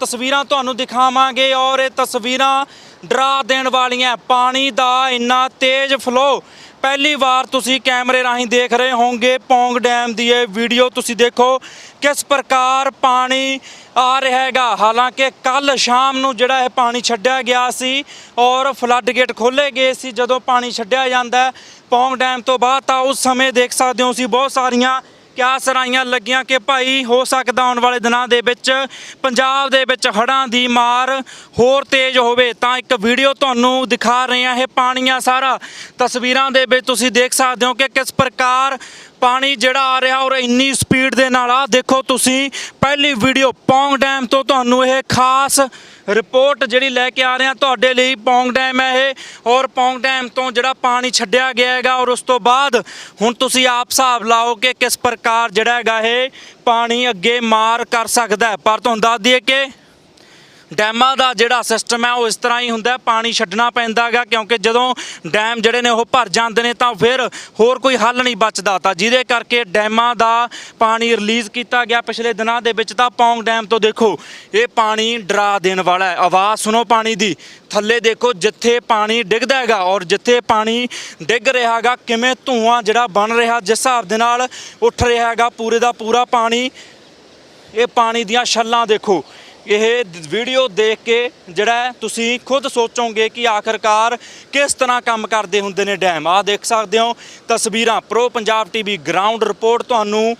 ਤਸਵੀਰਾਂ ਤੁਹਾਨੂੰ ਦਿਖਾਵਾਂਗੇ ਔਰ ਇਹ ਤਸਵੀਰਾਂ ਡਰਾ ਦੇਣ ਵਾਲੀਆਂ, ਪਾਣੀ ਦਾ ਇੰਨਾ ਤੇਜ਼ ਫਲੋ ਪਹਿਲੀ ਵਾਰ ਤੁਸੀਂ ਕੈਮਰੇ ਰਾਹੀਂ ਦੇਖ ਰਹੇ ਹੋਵੋਗੇ, ਪੌਂਗ ਡੈਮ ਦੀ ਇਹ ਵੀਡੀਓ ਤੁਸੀਂ ਦੇਖੋ ਕਿਸ ਪ੍ਰਕਾਰ ਪਾਣੀ ਆ ਰਿਹਾ ਹੈਗਾ। ਹਾਲਾਂਕਿ ਕੱਲ ਸ਼ਾਮ ਨੂੰ ਜਿਹੜਾ ਇਹ ਪਾਣੀ ਛੱਡਿਆ ਗਿਆ ਸੀ ਔਰ ਫਲੱਡ ਗੇਟ ਖੋਲੇ ਗਏ ਸੀ, ਜਦੋਂ ਪਾਣੀ ਛੱਡਿਆ ਜਾਂਦਾ ਪੌਂਗ ਡੈਮ ਤੋਂ ਬਾਅਦ ਤਾਂ ਉਸ ਸਮੇਂ ਦੇਖ ਸਕਦੇ ਹੋ ਸੀ ਬਹੁਤ ਸਾਰੀਆਂ ਕਿਆ ਸਰਾਈਆਂ ਲੱਗੀਆਂ ਕਿ ਭਾਈ ਹੋ ਸਕਦਾ ਆਉਣ ਵਾਲੇ ਦਿਨਾਂ ਦੇ ਵਿੱਚ ਪੰਜਾਬ ਦੇ ਵਿੱਚ ਹੜ੍ਹਾਂ ਦੀ ਮਾਰ ਹੋਰ ਤੇਜ਼ ਹੋਵੇ? ਤਾਂ ਇੱਕ ਵੀਡੀਓ ਤੁਹਾਨੂੰ ਦਿਖਾ ਰਹੇ ਹਾਂ, ਇਹ ਪਾਣੀਆਂ ਸਾਰਾ ਤਸਵੀਰਾਂ ਦੇ ਵਿੱਚ ਤੁਸੀਂ ਦੇਖ ਸਕਦੇ ਹੋ ਕਿ ਕਿਸ ਪ੍ਰਕਾਰ ਪਾਣੀ ਜਿਹੜਾ ਆ ਰਿਹਾ ਔਰ ਇੰਨੀ ਸਪੀਡ ਦੇ ਨਾਲ ਆ ਦੇਖੋ ਤੁਸੀਂ, ਪਹਿਲੀ ਵੀਡੀਓ ਪੌਂਗ ਡੈਮ ਤੋਂ ਤੁਹਾਨੂੰ ਇਹ ਖਾਸ ਰਿਪੋਰਟ ਜਿਹੜੀ ਲੈ ਕੇ ਆ ਰਹੇ ਹਾਂ ਤੁਹਾਡੇ ਲਈ। ਪੌਂਗ ਡੈਮ ਹੈ ਇਹ ਔਰ ਪੌਂਗ ਡੈਮ ਤੋਂ ਜਿਹੜਾ ਪਾਣੀ ਛੱਡਿਆ ਗਿਆ ਹੈਗਾ ਔਰ ਉਸ ਤੋਂ ਬਾਅਦ ਹੁਣ ਤੁਸੀਂ ਆਪ ਹਿਸਾਬ ਲਾਓ ਕਿ ਕਿਸ ਪ੍ਰਕਾਰ ਜਿਹੜਾ ਹੈਗਾ ਇਹ ਪਾਣੀ ਅੱਗੇ ਮਾਰ ਕਰ ਸਕਦਾ ਪਰ ਤੁਹਾਨੂੰ ਦੱਸ ਦਈਏ ਕਿ ਡੈਮਾਂ ਦਾ ਜਿਹੜਾ ਸਿਸਟਮ ਹੈ ਉਹ ਇਸ ਤਰ੍ਹਾਂ ਹੀ ਹੁੰਦਾ ਪਾਣੀ ਛੱਡਣਾ ਪੈਂਦਾ ਹੈਗਾ ਕਿਉਂਕਿ ਜਦੋਂ ਡੈਮ ਜਿਹੜੇ ਨੇ ਉਹ ਭਰ ਜਾਂਦੇ ਨੇ ਤਾਂ ਫਿਰ ਹੋਰ ਕੋਈ ਹੱਲ ਨਹੀਂ ਬਚਦਾ। ਤਾਂ ਜਿਹਦੇ ਕਰਕੇ ਡੈਮਾਂ ਦਾ ਪਾਣੀ ਰਿਲੀਜ਼ ਕੀਤਾ ਗਿਆ ਪਿਛਲੇ ਦਿਨਾਂ ਦੇ ਵਿੱਚ ਤਾਂ ਪੌਂਗ ਡੈਮ ਤੋਂ ਦੇਖੋ, ਇਹ ਪਾਣੀ ਡਰਾ ਦੇਣ ਵਾਲਾ ਹੈ। ਆਵਾਜ਼ ਸੁਣੋ ਪਾਣੀ ਦੀ। ਥੱਲੇ ਦੇਖੋ ਜਿੱਥੇ ਪਾਣੀ ਡਿੱਗਦਾ ਹੈਗਾ ਔਰ ਜਿੱਥੇ ਪਾਣੀ ਡਿੱਗ ਰਿਹਾ ਹੈਗਾ, ਕਿਵੇਂ ਧੂਆਂ ਜਿਹੜਾ ਬਣ ਰਿਹਾ ਜਿਸ ਹਿਸਾਬ ਦੇ ਨਾਲ ਉੱਠ ਰਿਹਾ ਹੈਗਾ, ਪੂਰੇ ਦਾ ਪੂਰਾ ਪਾਣੀ। ਇਹ ਪਾਣੀ ਦੀਆਂ ਛੱਲਾਂ ਦੇਖੋ। ਇਹ ਵੀਡੀਓ ਦੇਖ ਕੇ ਜਿਹੜਾ ਤੁਸੀਂ ਖੁਦ ਸੋਚੋਗੇ ਕਿ ਆਖਰਕਾਰ ਕਿਸ ਤਰ੍ਹਾਂ ਕੰਮ ਕਰਦੇ ਹੁੰਦੇ ਨੇ ਡੈਮ। ਆ ਦੇਖ ਸਕਦੇ ਹੋ ਤਸਵੀਰਾਂ। Pro Punjab TV ground report ਤੁਹਾਨੂੰ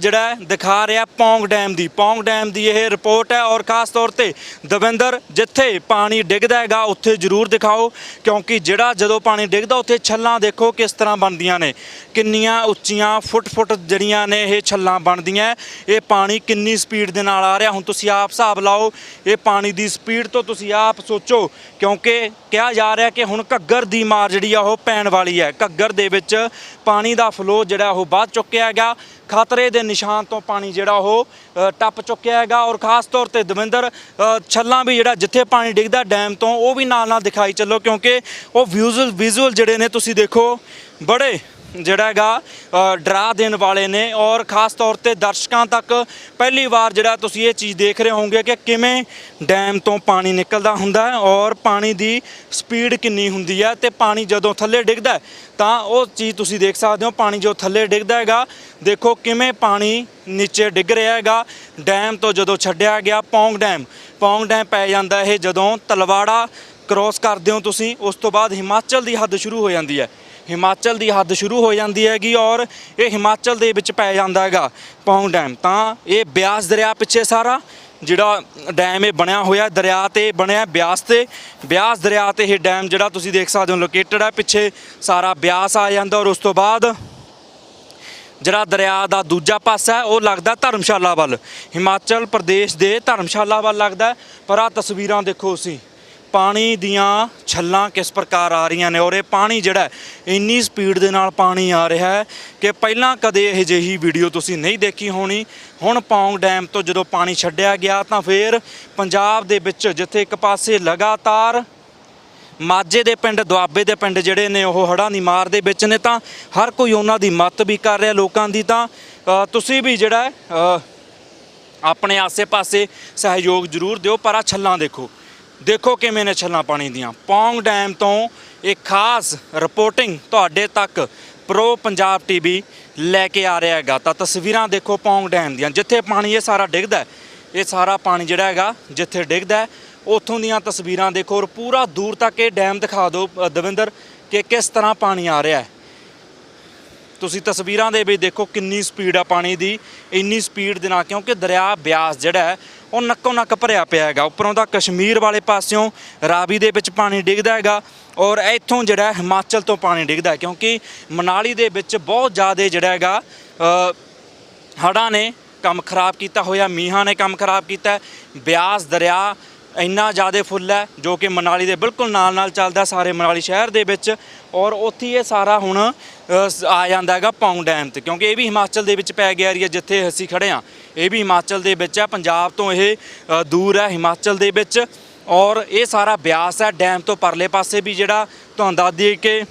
ਜਿਹੜਾ ਦਿਖਾ ਰਿਹਾ ਪੌਂਗ ਡੈਮ ਦੀ। ਪੌਂਗ ਡੈਮ ਦੀ ਇਹ ਰਿਪੋਰਟ ਹੈ ਔਰ ਖਾਸ ਤੌਰ ਤੇ ਦਵਿੰਦਰ, ਜਿੱਥੇ ਪਾਣੀ ਡਿੱਗਦਾ ਹੈਗਾ, ਉੱਥੇ ਜ਼ਰੂਰ ਦਿਖਾਓ, ਕਿਉਂਕਿ ਜਿਹੜਾ ਜਦੋਂ ਪਾਣੀ ਡਿੱਗਦਾ, ਉੱਥੇ ਛੱਲਾਂ ਦੇਖੋ ਕਿਸ ਤਰ੍ਹਾਂ ਬਣਦੀਆਂ ਨੇ। ਕਿੰਨੀਆਂ ਉੱਚੀਆਂ ਫੁੱਟ-ਫੁੱਟ ਜਿਹੜੀਆਂ ਨੇ ਇਹ ਛੱਲਾਂ ਬਣਦੀਆਂ। ਇਹ ਪਾਣੀ ਕਿੰਨੀ ਸਪੀਡ ਦੇ ਨਾਲ ਆ ਰਿਹਾ। ਹੁਣ ਤੁਸੀਂ ਆਪ ਹਿਸਾਬ ਲਾਓ, ਇਹ ਪਾਣੀ ਦੀ ਸਪੀਡ ਤੋਂ ਤੁਸੀਂ ਆਪ ਸੋਚੋ, ਕਿਉਂਕਿ ਕਿਹਾ ਜਾ ਰਿਹਾ ਕਿ ਹੁਣ ਘੱਗਰ ਦੀ ਮਾਰ ਜਿਹੜੀ ਆ ਉਹ ਪੈਣ ਵਾਲੀ ਹੈ। ਘੱਗਰ ਦੇ ਵਿੱਚ ਪਾਣੀ ਦਾ ਫਲੋ ਜਿਹੜਾ ਉਹ ਵੱਧ ਚੁੱਕਿਆ ਹੈਗਾ। ਖਤਰੇ ਦੇ ਨਿਸ਼ਾਨ ਤੋਂ ਪਾਣੀ ਜਿਹੜਾ ਉਹ ਟੱਪ ਚੁੱਕਿਆ ਹੈਗਾ ਔਰ ਖਾਸ ਤੌਰ ਤੇ ਦਵਿੰਦਰ ਛੱਲਾਂ ਵੀ ਜਿਹੜਾ ਜਿੱਥੇ ਪਾਣੀ ਡਿੱਗਦਾ ਡੈਮ ਤੋਂ ਉਹ ਵੀ ਨਾਲ ਨਾਲ ਦਿਖਾਈ ਚੱਲੋ, ਕਿਉਂਕਿ ਉਹ ਵਿਜ਼ੂਅਲ ਵਿਜ਼ੂਅਲ ਜਿਹੜੇ ਨੇ ਤੁਸੀਂ ਦੇਖੋ, ਬੜੇ ਜਿਹੜਾ ਹੈਗਾ ਡਰਾ ਦੇਣ ਵਾਲੇ ਨੇ ਔਰ ਖਾਸ ਤੌਰ ਤੇ ਦਰਸ਼ਕਾਂ ਤੱਕ ਪਹਿਲੀ ਵਾਰ ਜਿਹੜਾ ਤੁਸੀਂ ਇਹ ਚੀਜ਼ ਦੇਖ ਰਹੇ ਹੋਵੋਗੇ ਕਿ ਕਿਵੇਂ ਡੈਮ ਤੋਂ ਪਾਣੀ ਨਿਕਲਦਾ ਹੁੰਦਾ ਹੈ ਔਰ ਪਾਣੀ ਦੀ ਸਪੀਡ ਕਿੰਨੀ ਹੁੰਦੀ ਹੈ ਤੇ ਪਾਣੀ ਜਦੋਂ ਥੱਲੇ ਡਿੱਗਦਾ ਤਾਂ ਉਹ ਚੀਜ਼ ਤੁਸੀਂ ਦੇਖ ਸਕਦੇ ਹੋ, ਪਾਣੀ ਜੋ ਥੱਲੇ ਡਿੱਗਦਾ ਹੈਗਾ, ਦੇਖੋ ਕਿਵੇਂ ਪਾਣੀ ਨੀਚੇ ਡਿੱਗ ਰਿਹਾ ਹੈਗਾ। ਡੈਮ ਤੋਂ ਜਦੋਂ ਛੱਡਿਆ ਗਿਆ ਪੌਂਗ ਡੈਮ ਪੌਂਗ ਡੈਮ ਪੈ ਜਾਂਦਾ ਇਹ ਜਦੋਂ ਤਲਵਾੜਾ ਕ੍ਰੋਸ ਕਰਦੇ ਹੋ ਤੁਸੀਂ, ਉਸ ਤੋਂ ਬਾਅਦ ਹਿਮਾਚਲ ਦੀ ਹੱਦ ਸ਼ੁਰੂ ਹੋ ਜਾਂਦੀ ਹੈ। ਹਿਮਾਚਲ ਦੀ ਹੱਦ ਸ਼ੁਰੂ ਹੋ ਜਾਂਦੀ ਹੈਗੀ ਔਰ ਇਹ ਹਿਮਾਚਲ ਦੇ ਵਿੱਚ ਪੈ ਜਾਂਦਾ ਹੈਗਾ ਪੌਂਗ ਡੈਮ। ਤਾਂ ਇਹ ਬਿਆਸ ਦਰਿਆ ਪਿੱਛੇ ਸਾਰਾ, ਜਿਹੜਾ ਡੈਮ ਇਹ ਬਣਿਆ ਹੋਇਆ, ਦਰਿਆ ਤੇ ਬਣਿਆ ਬਿਆਸ ਤੇ। ਬਿਆਸ ਦਰਿਆ ਤੇ ਇਹ ਡੈਮ ਜਿਹੜਾ ਤੁਸੀਂ ਦੇਖ ਸਕਦੇ ਹੋ ਲੋਕੇਟਡ ਹੈ ਪਿੱਛੇ ਸਾਰਾ ਬਿਆਸ ਆ ਜਾਂਦਾ ਔਰ ਉਸ ਤੋਂ ਬਾਅਦ ਜਿਹੜਾ ਦਰਿਆ ਦਾ ਦੂਜਾ ਪਾਸਾ ਹੈ, ਉਹ ਲੱਗਦਾ ਧਰਮਸ਼ਾਲਾ ਵੱਲ। ਹਿਮਾਚਲ ਪ੍ਰਦੇਸ਼ ਦੇ ਧਰਮਸ਼ਾਲਾ ਵੱਲ ਲੱਗਦਾ ਪਰ ਆ ਤਸਵੀਰਾਂ ਦੇਖੋ ਤੁਸੀਂ। ਪਾਣੀ ਦੀਆਂ ਛੱਲਾਂ ਕਿਸ ਪ੍ਰਕਾਰ ਆ ਰਹੀਆਂ ਨੇ ਔਰ ਇਹ ਪਾਣੀ ਜਿਹੜਾ ਇੰਨੀ ਸਪੀਡ ਦੇ ਨਾਲ ਪਾਣੀ ਆ ਰਿਹਾ ਹੈ ਕਿ ਪਹਿਲਾਂ ਕਦੇ ਇਹ ਜਿਹੀ ਵੀਡੀਓ ਤੁਸੀਂ ਨਹੀਂ ਦੇਖੀ ਹੋਣੀ। ਹੁਣ ਪੌਂਗ ਡੈਮ ਤੋਂ ਜਦੋਂ ਪਾਣੀ ਛੱਡਿਆ ਗਿਆ ਤਾਂ ਫਿਰ ਪੰਜਾਬ ਦੇ ਵਿੱਚ ਜਿੱਥੇ ਇੱਕ ਪਾਸੇ ਲਗਾਤਾਰ ਮਾਝੇ ਦੇ ਪਿੰਡ, ਦੁਆਬੇ ਦੇ ਪਿੰਡ ਜਿਹੜੇ ਨੇ ਉਹ ਹੜ੍ਹਾਂ ਦੀ ਮਾਰ ਦੇ ਵਿੱਚ ਨੇ ਤਾਂ ਹਰ ਕੋਈ ਉਹਨਾਂ ਦੀ ਮਦਦ ਵੀ ਕਰ ਰਿਹਾ ਲੋਕਾਂ ਦੀ ਤਾਂ ਤੁਸੀਂ ਵੀ ਜਿਹੜਾ ਆਪਣੇ ਆਸੇ-ਪਾਸੇ ਸਹਿਯੋਗ ਜ਼ਰੂਰ ਦਿਓ, ਪਰ ਆ ਛੱਲਾਂ ਦੇਖੋ। ਦੇਖੋ ਕਿਵੇਂ ਨੇ ਛੱਲਾਂ ਪਾਣੀ ਦੀਆਂ। ਪੌਂਗ ਡੈਮ ਤੋਂ ਇਹ ਖਾਸ ਰਿਪੋਰਟਿੰਗ ਤੁਹਾਡੇ ਤੱਕ ਪ੍ਰੋ ਪੰਜਾਬ ਟੀਵੀ ਲੈ ਕੇ ਆ ਰਿਹਾ ਹੈਗਾ। ਤਾਂ ਤਸਵੀਰਾਂ ਦੇਖੋ ਪੌਂਗ ਡੈਮ ਦੀਆਂ। ਜਿੱਥੇ ਪਾਣੀ ਇਹ ਸਾਰਾ ਡਿੱਗਦਾ ਇਹ ਸਾਰਾ ਪਾਣੀ ਜਿਹੜਾ ਹੈਗਾ ਜਿੱਥੇ ਡਿੱਗਦਾ ਹੈ, ਉੱਥੋਂ ਦੀਆਂ ਤਸਵੀਰਾਂ ਦੇਖੋ ਔਰ ਪੂਰਾ ਦੂਰ ਤੱਕ ਇਹ ਡੈਮ ਦਿਖਾ ਦਿਓ ਦਵਿੰਦਰ ਕਿ ਕਿਸ ਤਰ੍ਹਾਂ ਪਾਣੀ ਆ ਰਿਹਾ ਹੈ। ਤੁਸੀਂ ਤਸਵੀਰਾਂ ਦੇ ਵਿੱਚ ਦੇਖੋ ਕਿੰਨੀ ਸਪੀਡ ਆ ਪਾਣੀ ਦੀ ਇੰਨੀ ਸਪੀਡ ਦੇ ਨਾਲ ਕਿਉਂਕਿ ਦਰਿਆ ਬਿਆਸ ਜਿਹੜਾ ਹੈ ਉਹ ਨੱਕੋ ਨੱਕ ਭਰਿਆ ਪਿਆ ਹੈਗਾ। ਉੱਪਰੋਂ ਦਾ ਕਸ਼ਮੀਰ ਵਾਲੇ ਪਾਸਿਓਂ ਰਾਵੀ ਦੇ ਵਿੱਚ ਪਾਣੀ ਡਿੱਗਦਾ ਹੈਗਾ ਔਰ ਇੱਥੋਂ ਜਿਹੜਾ ਹਿਮਾਚਲ ਤੋਂ ਪਾਣੀ ਡਿੱਗਦਾ ਕਿਉਂਕਿ ਮਨਾਲੀ ਦੇ ਵਿੱਚ ਬਹੁਤ ਜ਼ਿਆਦਾ ਜਿਹੜਾ ਹੈਗਾ ਅ, ਹੜ੍ਹਾਂ ਨੇ ਕੰਮ ਖਰਾਬ ਕੀਤਾ ਹੋਇਆ ਮੀਂਹਾਂ ਨੇ ਕੰਮ ਖਰਾਬ ਕੀਤਾ ਬਿਆਸ ਦਰਿਆ ਇੰਨਾ ਜ਼ਿਆਦਾ ਫੁੱਲ ਹੈ ਜੋ ਕਿ ਮਨਾਲੀ ਦੇ ਬਿਲਕੁਲ ਨਾਲ ਨਾਲ ਚੱਲਦਾ ਸਾਰੇ ਮਨਾਲੀ ਸ਼ਹਿਰ ਦੇ ਵਿੱਚ ਔਰ ਉੱਥੇ ਇਹ ਸਾਰਾ ਹੁਣ ਸ- ਆ ਜਾਂਦਾ ਹੈਗਾ ਪੌਂਗ ਡੈਮ ਤੇ, ਕਿਉਂਕਿ ਇਹ ਵੀ ਹਿਮਾਚਲ ਦੇ ਵਿੱਚ ਪੈ ਗਿਆ ਏਰੀਆ ਜਿੱਥੇ ਅਸੀਂ ਖੜੇ ਆ ਇਹ ਵੀ ਹਿਮਾਚਲ ਦੇ ਵਿੱਚ ਹੈ, ਪੰਜਾਬ ਤੋਂ ਇਹ ਦੂਰ ਹੈ ਹਿਮਾਚਲ ਦੇ ਵਿੱਚ ਔਰ ਇਹ ਸਾਰਾ ਬਿਆਸ ਹੈ, ਡੈਮ ਤੋਂ ਪਰਲੇ ਪਾਸੇ ਵੀ ਜਿਹੜਾ ਤੁਹਾਨੂੰ ਦੱਸ ਦਈਏ ਕਿ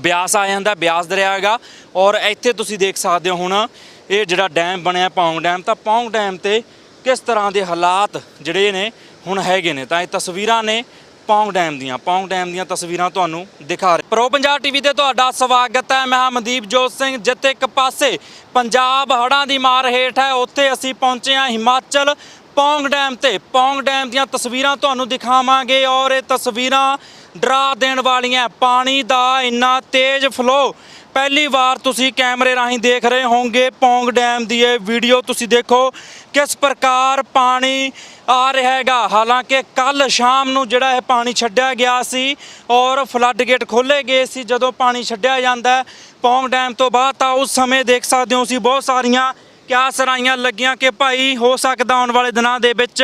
ਬਿਆਸ ਆ ਜਾਂਦਾ, ਬਿਆਸ ਦਰਿਆ ਹੈਗਾ ਔਰ ਇੱਥੇ ਤੁਸੀਂ ਦੇਖ ਸਕਦੇ ਹੋ ਹੁਣ, ਇਹ ਜਿਹੜਾ ਡੈਮ ਬਣਿਆ ਪੌਂਗ ਡੈਮ ਤਾਂ ਪੌਂਗ ਡੈਮ ਤੇ ਕਿਸ ਤਰ੍ਹਾਂ ਦੇ ਹਾਲਾਤ ਜਿਹੜੇ ਨੇ ਹੁਣ ਹੈਗੇ ਨੇ? ਤਾਂ ਇਹ ਤਸਵੀਰਾਂ ਨੇ ਪੌਂਗ ਡੈਮ ਦੀਆਂ। ਪੌਂਗ ਡੈਮ ਦੀਆਂ ਤਸਵੀਰਾਂ ਤੁਹਾਨੂੰ ਦਿਖਾ ਰਹੇ। ਪ੍ਰੋ ਪੰਜਾਬ ਟੀਵੀ ਤੇ ਤੁਹਾਡਾ ਸਵਾਗਤ ਹੈ। ਮੈਂ ਮਨਦੀਪ ਜੋਤ ਸਿੰਘ। ਜਿੱਥੇ ਇੱਕ ਪਾਸੇ ਪੰਜਾਬ ਹੜ੍ਹਾਂ ਦੀ ਮਾਰ ਹੇਠ ਹੈ, ਉੱਥੇ ਅਸੀਂ ਪਹੁੰਚੇ ਹਾਂ ਹਿਮਾਚਲ ਪੌਂਗ ਡੈਮ ਤੇ। ਪੌਂਗ ਡੈਮ ਦੀਆਂ ਤਸਵੀਰਾਂ ਤੁਹਾਨੂੰ ਦਿਖਾਵਾਂਗੇ ਔਰ ਇਹ ਤਸਵੀਰਾਂ ਡਰਾ ਦੇਣ ਵਾਲੀਆਂ। ਪਾਣੀ ਦਾ ਇੰਨਾ ਤੇਜ਼ ਫਲੋ ਪਹਿਲੀ ਵਾਰ ਤੁਸੀਂ ਕੈਮਰੇ ਰਾਹੀਂ ਦੇਖ ਰਹੇ ਹੋਵੋਗੇ, ਪੌਂਗ ਡੈਮ ਦੀ ਇਹ ਵੀਡੀਓ ਤੁਸੀਂ ਦੇਖੋ ਕਿਸ ਪ੍ਰਕਾਰ ਪਾਣੀ ਆ ਰਿਹਾ ਹੈਗਾ। ਹਾਲਾਂਕਿ ਕੱਲ ਸ਼ਾਮ ਨੂੰ ਜਿਹੜਾ ਇਹ ਪਾਣੀ ਛੱਡਿਆ ਗਿਆ ਸੀ ਔਰ ਫਲੱਡ ਗੇਟ ਖੋਲੇ ਗਏ ਸੀ, ਜਦੋਂ ਪਾਣੀ ਛੱਡਿਆ ਜਾਂਦਾ ਪੌਂਗ ਡੈਮ ਤੋਂ ਬਾਅਦ, ਤਾਂ ਉਸ ਸਮੇਂ ਦੇਖ ਸਕਦੇ ਹੋ ਸੀ ਬਹੁਤ ਸਾਰੀਆਂ ਕਿਆ ਸਰਾਈਆਂ ਲੱਗੀਆਂ ਕਿ ਭਾਈ ਹੋ ਸਕਦਾ ਆਉਣ ਵਾਲੇ ਦਿਨਾਂ ਦੇ ਵਿੱਚ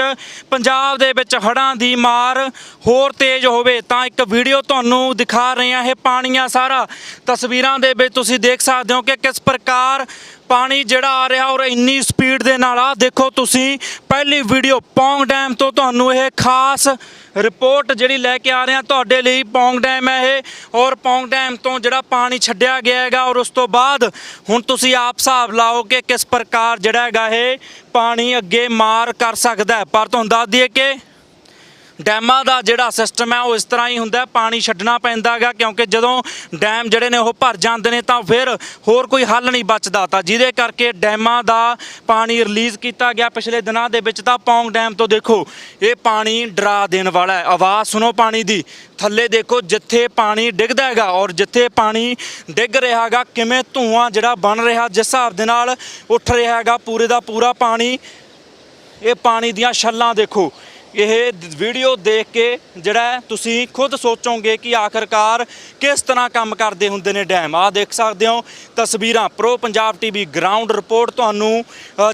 ਪੰਜਾਬ ਦੇ ਵਿੱਚ ਹੜ੍ਹਾਂ ਦੀ ਮਾਰ ਹੋਰ ਤੇਜ਼ ਹੋਵੇ? ਤਾਂ ਇੱਕ ਵੀਡੀਓ ਤੁਹਾਨੂੰ ਦਿਖਾ ਰਹੇ ਹਾਂ, ਇਹ ਪਾਣੀਆਂ ਸਾਰਾ। ਤਸਵੀਰਾਂ ਦੇ ਵਿੱਚ ਤੁਸੀਂ ਦੇਖ ਸਕਦੇ ਹੋ ਕਿ ਕਿਸ ਪ੍ਰਕਾਰ ਪਾਣੀ ਜਿਹੜਾ ਆ ਰਿਹਾ ਔਰ ਇੰਨੀ ਸਪੀਡ ਦੇ ਨਾਲ ਆ। ਦੇਖੋ ਤੁਸੀਂ, ਪਹਿਲੀ ਵੀਡੀਓ ਪੌਂਗ ਡੈਮ ਤੋਂ ਤੁਹਾਨੂੰ ਇਹ ਖਾਸ ਰਿਪੋਰਟ ਜਿਹੜੀ ਲੈ ਕੇ ਆ ਰਹੇ ਹਾਂ ਤੁਹਾਡੇ ਲਈ ਪੌਂਗ ਡੈਮ ਹੈ ਇਹ। ਔਰ ਪੌਂਗ ਡੈਮ ਤੋਂ ਜਿਹੜਾ ਪਾਣੀ ਛੱਡਿਆ ਗਿਆ ਹੈਗਾ, ਔਰ ਉਸ ਤੋਂ ਬਾਅਦ ਹੁਣ ਤੁਸੀਂ ਆਪ ਹਿਸਾਬ ਲਾਓ ਕਿ ਕਿਸ ਪ੍ਰਕਾਰ ਜਿਹੜਾ ਹੈਗਾ ਇਹ ਪਾਣੀ ਅੱਗੇ ਮਾਰ ਕਰ ਸਕਦਾ ਪਰ ਤੁਹਾਨੂੰ ਦੱਸ ਦਈਏ ਕਿ ਡੈਮਾਂ ਦਾ ਜਿਹੜਾ ਸਿਸਟਮ ਹੈ ਉਹ ਇਸ ਤਰ੍ਹਾਂ ਹੀ ਹੁੰਦਾ ਪਾਣੀ ਛੱਡਣਾ ਪੈਂਦਾ ਹੈਗਾ ਕਿਉਂਕਿ ਜਦੋਂ ਡੈਮ ਜਿਹੜੇ ਨੇ ਉਹ ਭਰ ਜਾਂਦੇ ਨੇ ਤਾਂ ਫਿਰ ਹੋਰ ਕੋਈ ਹੱਲ ਨਹੀਂ ਬਚਦਾ। ਤਾਂ ਜਿਹਦੇ ਕਰਕੇ ਡੈਮਾਂ ਦਾ ਪਾਣੀ ਰਿਲੀਜ਼ ਕੀਤਾ ਗਿਆ ਪਿਛਲੇ ਦਿਨਾਂ ਦੇ ਵਿੱਚ ਤਾਂ ਪੌਂਗ ਡੈਮ ਤੋਂ ਦੇਖੋ, ਇਹ ਪਾਣੀ ਡਰਾ ਦੇਣ ਵਾਲਾ ਹੈ। ਆਵਾਜ਼ ਸੁਣੋ ਪਾਣੀ ਦੀ। ਥੱਲੇ ਦੇਖੋ ਜਿੱਥੇ ਪਾਣੀ ਡਿੱਗਦਾ ਹੈਗਾ ਔਰ ਜਿੱਥੇ ਪਾਣੀ ਡਿੱਗ ਰਿਹਾ ਹੈਗਾ, ਕਿਵੇਂ ਧੂਆਂ ਜਿਹੜਾ ਬਣ ਰਿਹਾ ਜਿਸ ਹਿਸਾਬ ਦੇ ਨਾਲ ਉੱਠ ਰਿਹਾ ਹੈਗਾ, ਪੂਰੇ ਦਾ ਪੂਰਾ ਪਾਣੀ। ਇਹ ਪਾਣੀ ਦੀਆਂ ਛੱਲਾਂ ਦੇਖੋ। ਇਹ ਵੀਡੀਓ ਦੇਖ ਕੇ ਜਿਹੜਾ ਤੁਸੀਂ ਖੁਦ ਸੋਚੋਗੇ ਕਿ ਆਖਰਕਾਰ ਕਿਸ ਤਰ੍ਹਾਂ ਕੰਮ ਕਰਦੇ ਹੁੰਦੇ ਨੇ ਡੈਮ। ਆ ਦੇਖ ਸਕਦੇ ਹੋ ਤਸਵੀਰਾਂ। Pro Punjab TV ground report ਤੁਹਾਨੂੰ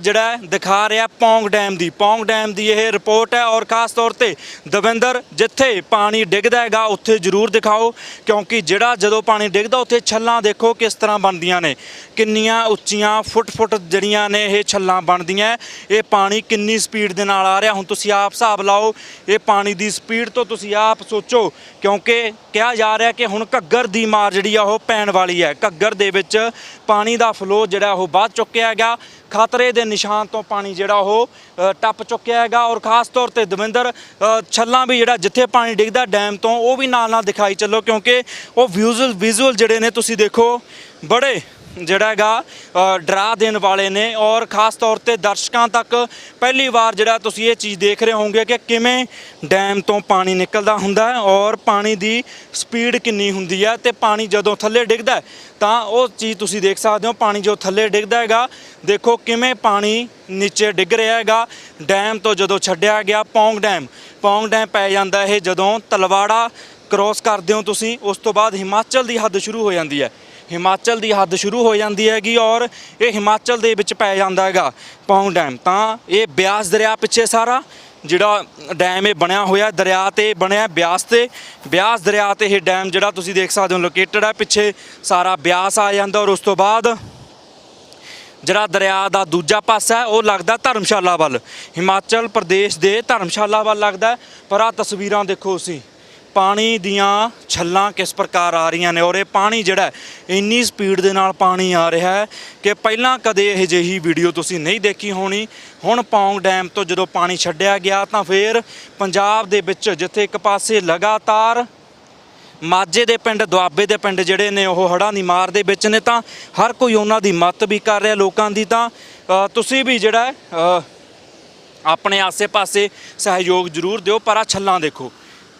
ਜਿਹੜਾ ਦਿਖਾ ਰਿਹਾ ਪੌਂਗ ਡੈਮ ਦੀ। ਪੌਂਗ ਡੈਮ ਦੀ ਇਹ ਰਿਪੋਰਟ ਹੈ ਔਰ ਖਾਸ ਤੌਰ ਤੇ ਦਵਿੰਦਰ, ਜਿੱਥੇ ਪਾਣੀ ਡਿੱਗਦਾ ਹੈਗਾ, ਉੱਥੇ ਜ਼ਰੂਰ ਦਿਖਾਓ, ਕਿਉਂਕਿ ਜਿਹੜਾ ਜਦੋਂ ਪਾਣੀ ਡਿੱਗਦਾ, ਉੱਥੇ ਛੱਲਾਂ ਦੇਖੋ ਕਿਸ ਤਰ੍ਹਾਂ ਬਣਦੀਆਂ ਨੇ। ਕਿੰਨੀਆਂ ਉੱਚੀਆਂ ਫੁੱਟ-ਫੁੱਟ ਜਿਹੜੀਆਂ ਨੇ ਇਹ ਛੱਲਾਂ ਬਣਦੀਆਂ। ਇਹ ਪਾਣੀ ਕਿੰਨੀ ਸਪੀਡ ਦੇ ਨਾਲ ਆ ਰਿਹਾ। ਹੁਣ ਤੁਸੀਂ ਆਪ ਹਿਸਾਬ ਲਾਓ, ਇਹ ਪਾਣੀ ਦੀ ਸਪੀਡ ਤੋਂ ਤੁਸੀਂ ਆਪ ਸੋਚੋ, ਕਿਉਂਕਿ ਕਿਹਾ ਜਾ ਰਿਹਾ ਕਿ ਹੁਣ ਘੱਗਰ ਦੀ ਮਾਰ ਜਿਹੜੀ ਆ ਉਹ ਪੈਣ ਵਾਲੀ ਹੈ। ਘੱਗਰ ਦੇ ਵਿੱਚ ਪਾਣੀ ਦਾ ਫਲੋ ਜਿਹੜਾ ਉਹ ਵੱਧ ਚੁੱਕਿਆ ਹੈਗਾ। ਖਤਰੇ ਦੇ ਨਿਸ਼ਾਨ ਤੋਂ ਪਾਣੀ ਜਿਹੜਾ ਉਹ ਟੱਪ ਚੁੱਕਿਆ ਹੈਗਾ ਔਰ ਖਾਸ ਤੌਰ ਤੇ ਦਵਿੰਦਰ ਛੱਲਾਂ ਵੀ ਜਿਹੜਾ ਜਿੱਥੇ ਪਾਣੀ ਡਿੱਗਦਾ ਡੈਮ ਤੋਂ ਉਹ ਵੀ ਨਾਲ ਨਾਲ ਦਿਖਾਈ ਚੱਲੋ, ਕਿਉਂਕਿ ਉਹ ਵਿਜ਼ੂਅਲ ਵਿਜ਼ੂਅਲ ਜਿਹੜੇ ਨੇ ਤੁਸੀਂ ਦੇਖੋ, ਬੜੇ ਜਿਹੜਾ ਹੈਗਾ ਡਰਾ ਦੇਣ ਵਾਲੇ ਨੇ ਔਰ ਖਾਸ ਤੌਰ ਤੇ ਦਰਸ਼ਕਾਂ ਤੱਕ ਪਹਿਲੀ ਵਾਰ ਜਿਹੜਾ ਤੁਸੀਂ ਇਹ ਚੀਜ਼ ਦੇਖ ਰਹੇ ਹੋਵੋਗੇ ਕਿ ਕਿਵੇਂ ਡੈਮ ਤੋਂ ਪਾਣੀ ਨਿਕਲਦਾ ਹੁੰਦਾ ਹੈ ਔਰ ਪਾਣੀ ਦੀ ਸਪੀਡ ਕਿੰਨੀ ਹੁੰਦੀ ਹੈ ਤੇ ਪਾਣੀ ਜਦੋਂ ਥੱਲੇ ਡਿੱਗਦਾ ਤਾਂ ਉਹ ਚੀਜ਼ ਤੁਸੀਂ ਦੇਖ ਸਕਦੇ ਹੋ, ਪਾਣੀ ਜੋ ਥੱਲੇ ਡਿੱਗਦਾ ਹੈਗਾ, ਦੇਖੋ ਕਿਵੇਂ ਪਾਣੀ ਨੀਚੇ ਡਿੱਗ ਰਿਹਾ ਹੈਗਾ। ਡੈਮ ਤੋਂ ਜਦੋਂ ਛੱਡਿਆ ਗਿਆ, ਪੌਂਗ ਡੈਮ ਪੌਂਗ ਡੈਮ ਪੈ ਜਾਂਦਾ ਇਹ ਜਦੋਂ ਤਲਵਾੜਾ ਕ੍ਰੋਸ ਕਰਦੇ ਹੋ ਤੁਸੀਂ, ਉਸ ਤੋਂ ਬਾਅਦ ਹਿਮਾਚਲ ਦੀ ਹੱਦ ਸ਼ੁਰੂ ਹੋ ਜਾਂਦੀ ਹੈ। ਹਿਮਾਚਲ ਦੀ ਹੱਦ ਸ਼ੁਰੂ ਹੋ ਜਾਂਦੀ ਹੈਗੀ ਔਰ ਇਹ ਹਿਮਾਚਲ ਦੇ ਵਿੱਚ ਪੈ ਜਾਂਦਾ ਹੈਗਾ ਪੌਂਗ ਡੈਮ। ਤਾਂ ਇਹ ਬਿਆਸ ਦਰਿਆ ਪਿੱਛੇ ਸਾਰਾ, ਜਿਹੜਾ ਡੈਮ ਇਹ ਬਣਿਆ ਹੋਇਆ, ਦਰਿਆ ਤੇ ਬਣਿਆ ਬਿਆਸ ਤੇ। ਬਿਆਸ ਦਰਿਆ ਤੇ ਇਹ ਡੈਮ ਜਿਹੜਾ ਤੁਸੀਂ ਦੇਖ ਸਕਦੇ ਹੋ ਲੋਕੇਟਡ ਹੈ ਪਿੱਛੇ ਸਾਰਾ ਬਿਆਸ ਆ ਜਾਂਦਾ ਔਰ ਉਸ ਤੋਂ ਬਾਅਦ ਜਿਹੜਾ ਦਰਿਆ ਦਾ ਦੂਜਾ ਪਾਸਾ ਹੈ, ਉਹ ਲੱਗਦਾ ਧਰਮਸ਼ਾਲਾ ਵੱਲ। ਹਿਮਾਚਲ ਪ੍ਰਦੇਸ਼ ਦੇ ਧਰਮਸ਼ਾਲਾ ਵੱਲ ਲੱਗਦਾ ਪਰ ਆ ਤਸਵੀਰਾਂ ਦੇਖੋ ਤੁਸੀਂ। ਪਾਣੀ ਦੀਆਂ ਛੱਲਾਂ ਕਿਸ ਪ੍ਰਕਾਰ ਆ ਰਹੀਆਂ ਨੇ ਔਰ ਇਹ ਪਾਣੀ ਜਿਹੜਾ ਇੰਨੀ ਸਪੀਡ ਦੇ ਨਾਲ ਪਾਣੀ ਆ ਰਿਹਾ ਹੈ ਕਿ ਪਹਿਲਾਂ ਕਦੇ ਇਹ ਜਿਹੀ ਵੀਡੀਓ ਤੁਸੀਂ ਨਹੀਂ ਦੇਖੀ ਹੋਣੀ। ਹੁਣ ਪੌਂਗ ਡੈਮ ਤੋਂ ਜਦੋਂ ਪਾਣੀ ਛੱਡਿਆ ਗਿਆ ਤਾਂ ਫਿਰ ਪੰਜਾਬ ਦੇ ਵਿੱਚ ਜਿੱਥੇ ਇੱਕ ਪਾਸੇ ਲਗਾਤਾਰ ਮਾਝੇ ਦੇ ਪਿੰਡ, ਦੁਆਬੇ ਦੇ ਪਿੰਡ ਜਿਹੜੇ ਨੇ ਉਹ ਹੜ੍ਹਾਂ ਦੀ ਮਾਰ ਦੇ ਵਿੱਚ ਨੇ ਤਾਂ ਹਰ ਕੋਈ ਉਹਨਾਂ ਦੀ ਮਦਦ ਵੀ ਕਰ ਰਿਹਾ ਲੋਕਾਂ ਦੀ ਤਾਂ ਤੁਸੀਂ ਵੀ ਜਿਹੜਾ ਆਪਣੇ ਆਸੇ-ਪਾਸੇ ਸਹਿਯੋਗ ਜ਼ਰੂਰ ਦਿਓ, ਪਰ ਆ ਛੱਲਾਂ ਦੇਖੋ।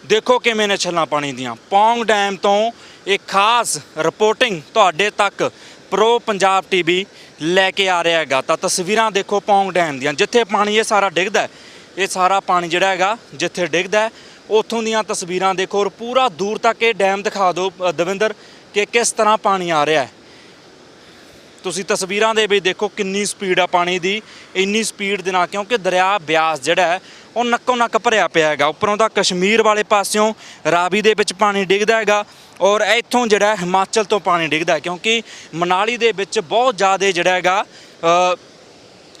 ਦੇਖੋ ਕਿਵੇਂ ਨੇ ਛੱਲਾਂ ਪਾਣੀ ਦੀਆਂ। ਪੌਂਗ ਡੈਮ ਤੋਂ ਇਹ ਖਾਸ ਰਿਪੋਰਟਿੰਗ ਤੁਹਾਡੇ ਤੱਕ ਪ੍ਰੋ ਪੰਜਾਬ ਟੀਵੀ ਲੈ ਕੇ ਆ ਰਿਹਾ ਹੈਗਾ। ਤਾਂ ਤਸਵੀਰਾਂ ਦੇਖੋ ਪੌਂਗ ਡੈਮ ਦੀਆਂ। ਜਿੱਥੇ ਪਾਣੀ ਇਹ ਸਾਰਾ ਡਿੱਗਦਾ ਇਹ ਸਾਰਾ ਪਾਣੀ ਜਿਹੜਾ ਹੈਗਾ ਜਿੱਥੇ ਡਿੱਗਦਾ ਹੈ, ਉੱਥੋਂ ਦੀਆਂ ਤਸਵੀਰਾਂ ਦੇਖੋ ਔਰ ਪੂਰਾ ਦੂਰ ਤੱਕ ਇਹ ਡੈਮ ਦਿਖਾ ਦਿਓ ਦਵਿੰਦਰ ਕਿ ਕਿਸ ਤਰ੍ਹਾਂ ਪਾਣੀ ਆ ਰਿਹਾ ਹੈ। ਤੁਸੀਂ ਤਸਵੀਰਾਂ ਦੇ ਵਿੱਚ ਦੇਖੋ ਕਿੰਨੀ ਸਪੀਡ ਆ ਪਾਣੀ ਦੀ ਇੰਨੀ ਸਪੀਡ ਦੇ ਨਾਲ ਕਿਉਂਕਿ ਦਰਿਆ ਬਿਆਸ ਜਿਹੜਾ ਹੈ ਉਹ ਨੱਕੋ ਨੱਕ ਭਰਿਆ ਪਿਆ ਹੈਗਾ। ਉੱਪਰੋਂ ਦਾ ਕਸ਼ਮੀਰ ਵਾਲੇ ਪਾਸਿਓਂ ਰਾਵੀ ਦੇ ਵਿੱਚ ਪਾਣੀ ਡਿੱਗਦਾ ਹੈਗਾ ਔਰ ਇੱਥੋਂ ਜਿਹੜਾ ਹਿਮਾਚਲ ਤੋਂ ਪਾਣੀ ਡਿੱਗਦਾ ਕਿਉਂਕਿ ਮਨਾਲੀ ਦੇ ਵਿੱਚ ਬਹੁਤ ਜ਼ਿਆਦਾ ਜਿਹੜਾ ਹੈਗਾ ਅ,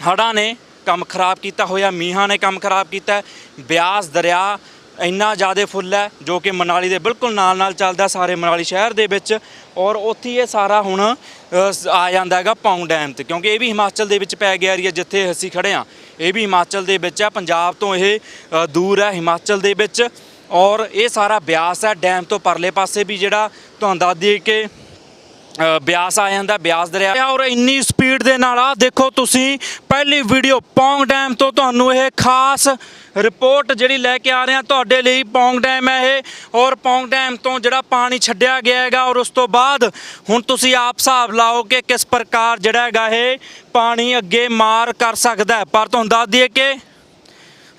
ਹੜ੍ਹਾਂ ਨੇ ਕੰਮ ਖਰਾਬ ਕੀਤਾ ਹੋਇਆ ਮੀਂਹਾਂ ਨੇ ਕੰਮ ਖਰਾਬ ਕੀਤਾ ਬਿਆਸ ਦਰਿਆ ਇੰਨਾ ਜ਼ਿਆਦਾ ਫੁੱਲ ਹੈ ਜੋ ਕਿ ਮਨਾਲੀ ਦੇ ਬਿਲਕੁਲ ਨਾਲ ਨਾਲ ਚੱਲਦਾ ਸਾਰੇ ਮਨਾਲੀ ਸ਼ਹਿਰ ਦੇ ਵਿੱਚ ਔਰ ਉੱਥੇ ਇਹ ਸਾਰਾ ਹੁਣ ਆ ਜਾਂਦਾ ਹੈਗਾ ਪੌਂਗ ਡੈਮ ਤੇ, ਕਿਉਂਕਿ ਇਹ ਵੀ ਹਿਮਾਚਲ ਦੇ ਵਿੱਚ ਪੈ ਗਿਆ ਏਰੀਆ ਜਿੱਥੇ ਅਸੀਂ ਖੜੇ ਆ ਇਹ ਵੀ ਹਿਮਾਚਲ ਦੇ ਵਿੱਚ ਹੈ, ਪੰਜਾਬ ਤੋਂ ਇਹ ਦੂਰ ਹੈ ਹਿਮਾਚਲ ਦੇ ਵਿੱਚ ਔਰ ਇਹ ਸਾਰਾ ਬਿਆਸ ਹੈ, ਡੈਮ ਤੋਂ ਪਰਲੇ ਪਾਸੇ ਵੀ ਜਿਹੜਾ ਤੁਹਾਨੂੰ ਦੱਸ ਦਈਏ ਕਿ ਬਿਆਸ ਆ ਜਾਂਦਾ, ਬਿਆਸ ਦਰਿਆ। ਔਰ ਇੰਨੀ ਸਪੀਡ ਦੇ ਨਾਲ ਆ ਦੇਖੋ ਤੁਸੀਂ, ਪਹਿਲੀ ਵੀਡੀਓ ਪੌਂਗ ਡੈਮ ਤੋਂ ਤੁਹਾਨੂੰ ਇਹ ਖਾਸ ਰਿਪੋਰਟ ਜਿਹੜੀ ਲੈ ਕੇ ਆ ਰਹੇ ਹਾਂ ਤੁਹਾਡੇ ਲਈ ਪੌਂਗ ਡੈਮ ਹੈ ਇਹ। ਔਰ ਪੌਂਗ ਡੈਮ ਤੋਂ ਜਿਹੜਾ ਪਾਣੀ ਛੱਡਿਆ ਗਿਆ ਹੈਗਾ, ਔਰ ਉਸ ਤੋਂ ਬਾਅਦ ਹੁਣ ਤੁਸੀਂ ਆਪ ਹਿਸਾਬ ਲਾਓ ਕਿ ਕਿਸ ਪ੍ਰਕਾਰ ਜਿਹੜਾ ਹੈਗਾ ਇਹ ਪਾਣੀ ਅੱਗੇ ਮਾਰ ਕਰ ਸਕਦਾ ਪਰ ਤੁਹਾਨੂੰ ਦੱਸ ਦਈਏ ਕਿ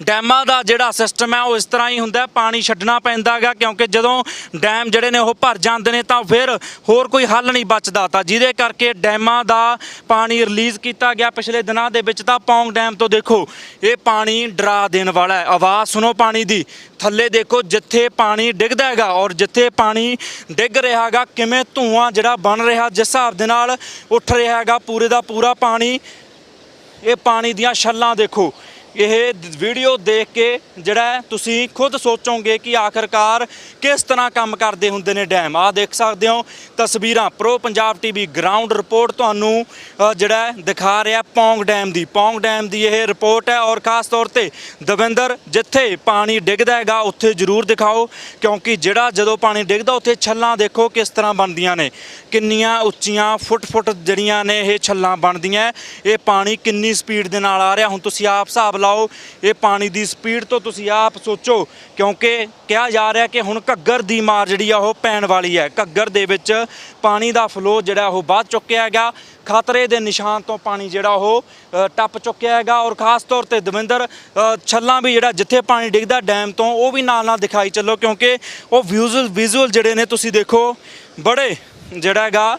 ਡੈਮਾਂ ਦਾ ਜਿਹੜਾ ਸਿਸਟਮ ਹੈ ਉਹ ਇਸ ਤਰ੍ਹਾਂ ਹੀ ਹੁੰਦਾ ਪਾਣੀ ਛੱਡਣਾ ਪੈਂਦਾ ਹੈਗਾ ਕਿਉਂਕਿ ਜਦੋਂ ਡੈਮ ਜਿਹੜੇ ਨੇ ਉਹ ਭਰ ਜਾਂਦੇ ਨੇ ਤਾਂ ਫਿਰ ਹੋਰ ਕੋਈ ਹੱਲ ਨਹੀਂ ਬਚਦਾ ਤਾਂ ਜਿਹਦੇ ਕਰਕੇ ਡੈਮਾਂ ਦਾ ਪਾਣੀ ਰਿਲੀਜ਼ ਕੀਤਾ ਗਿਆ ਪਿਛਲੇ ਦਿਨਾਂ ਦੇ ਵਿੱਚ ਤਾਂ ਪੌਂਗ ਡੈਮ ਤੋਂ ਦੇਖੋ, ਇਹ ਪਾਣੀ ਡਰਾ ਦੇਣ ਵਾਲਾ ਹੈ। ਆਵਾਜ਼ ਸੁਣੋ ਪਾਣੀ ਦੀ, ਥੱਲੇ ਦੇਖੋ ਜਿੱਥੇ ਪਾਣੀ ਡਿੱਗਦਾ ਹੈਗਾ ਔਰ ਜਿੱਥੇ ਪਾਣੀ ਡਿੱਗ ਰਿਹਾ ਹੈਗਾ, ਕਿਵੇਂ ਧੂਆਂ ਜਿਹੜਾ ਬਣ ਰਿਹਾ ਜਿਸ ਹਿਸਾਬ ਦੇ ਨਾਲ ਉੱਠ ਰਿਹਾ ਹੈਗਾ, ਪੂਰੇ ਦਾ ਪੂਰਾ ਪਾਣੀ, ਇਹ ਪਾਣੀ ਦੀਆਂ ਛੱਲਾਂ ਦੇਖੋ ਇਹ ਵੀਡੀਓ ਦੇਖ ਕੇ ਜਿਹੜਾ ਤੁਸੀਂ ਖੁਦ ਸੋਚੋਗੇ ਕਿ ਆਖਰਕਾਰ ਕਿਸ ਤਰ੍ਹਾਂ ਕੰਮ ਕਰਦੇ ਹੁੰਦੇ ਨੇ ਡੈਮ ਆ ਦੇਖ ਸਕਦੇ ਹੋ ਤਸਵੀਰਾਂ। Pro Punjab TV ground report ਤੁਹਾਨੂੰ ਜਿਹੜਾ ਦਿਖਾ ਰਿਹਾ ਪੌਂਗ ਡੈਮ ਦੀ। ਪੌਂਗ ਡੈਮ ਦੀ ਇਹ ਰਿਪੋਰਟ ਹੈ ਔਰ ਖਾਸ ਤੌਰ ਤੇ ਦਵਿੰਦਰ, ਜਿੱਥੇ ਪਾਣੀ ਡਿੱਗਦਾ ਹੈਗਾ, ਉੱਥੇ ਜ਼ਰੂਰ ਦਿਖਾਓ, ਕਿਉਂਕਿ ਜਿਹੜਾ ਜਦੋਂ ਪਾਣੀ ਡਿੱਗਦਾ, ਉੱਥੇ ਛੱਲਾਂ ਦੇਖੋ ਕਿਸ ਤਰ੍ਹਾਂ ਬਣਦੀਆਂ ਨੇ। ਕਿੰਨੀਆਂ ਉੱਚੀਆਂ ਫੁੱਟ-ਫੁੱਟ ਜਿਹੜੀਆਂ ਨੇ ਇਹ ਛੱਲਾਂ ਬਣਦੀਆਂ। ਇਹ ਪਾਣੀ ਕਿੰਨੀ ਸਪੀਡ ਦੇ ਨਾਲ ਆ ਰਿਹਾ। ਹੁਣ ਤੁਸੀਂ ਆਪ ਹਿਸਾਬ ਲਾਓ, ਇਹ ਪਾਣੀ ਦੀ ਸਪੀਡ ਤੋਂ ਤੁਸੀਂ ਆਪ ਸੋਚੋ, ਕਿਉਂਕਿ ਕਿਹਾ ਜਾ ਰਿਹਾ ਕਿ ਹੁਣ ਘੱਗਰ ਦੀ ਮਾਰ ਜਿਹੜੀ ਆ ਉਹ ਪੈਣ ਵਾਲੀ ਹੈ। ਘੱਗਰ ਦੇ ਵਿੱਚ ਪਾਣੀ ਦਾ ਫਲੋ ਜਿਹੜਾ ਉਹ ਵੱਧ ਚੁੱਕਿਆ ਹੈਗਾ। ਖਤਰੇ ਦੇ ਨਿਸ਼ਾਨ ਤੋਂ ਪਾਣੀ ਜਿਹੜਾ ਉਹ ਟੱਪ ਚੁੱਕਿਆ ਹੈਗਾ ਔਰ ਖਾਸ ਤੌਰ ਤੇ ਦਵਿੰਦਰ ਛੱਲਾਂ ਵੀ ਜਿਹੜਾ ਜਿੱਥੇ ਪਾਣੀ ਡਿੱਗਦਾ ਡੈਮ ਤੋਂ, ਉਹ ਵੀ ਨਾਲ ਨਾਲ ਦਿਖਾਈ ਚੱਲੋ ਕਿਉਂਕਿ ਉਹ ਵਿਜ਼ੂਅਲ ਵਿਜ਼ੂਅਲ ਜਿਹੜੇ ਨੇ ਤੁਸੀਂ ਦੇਖੋ, ਬੜੇ ਜਿਹੜਾ ਹੈਗਾ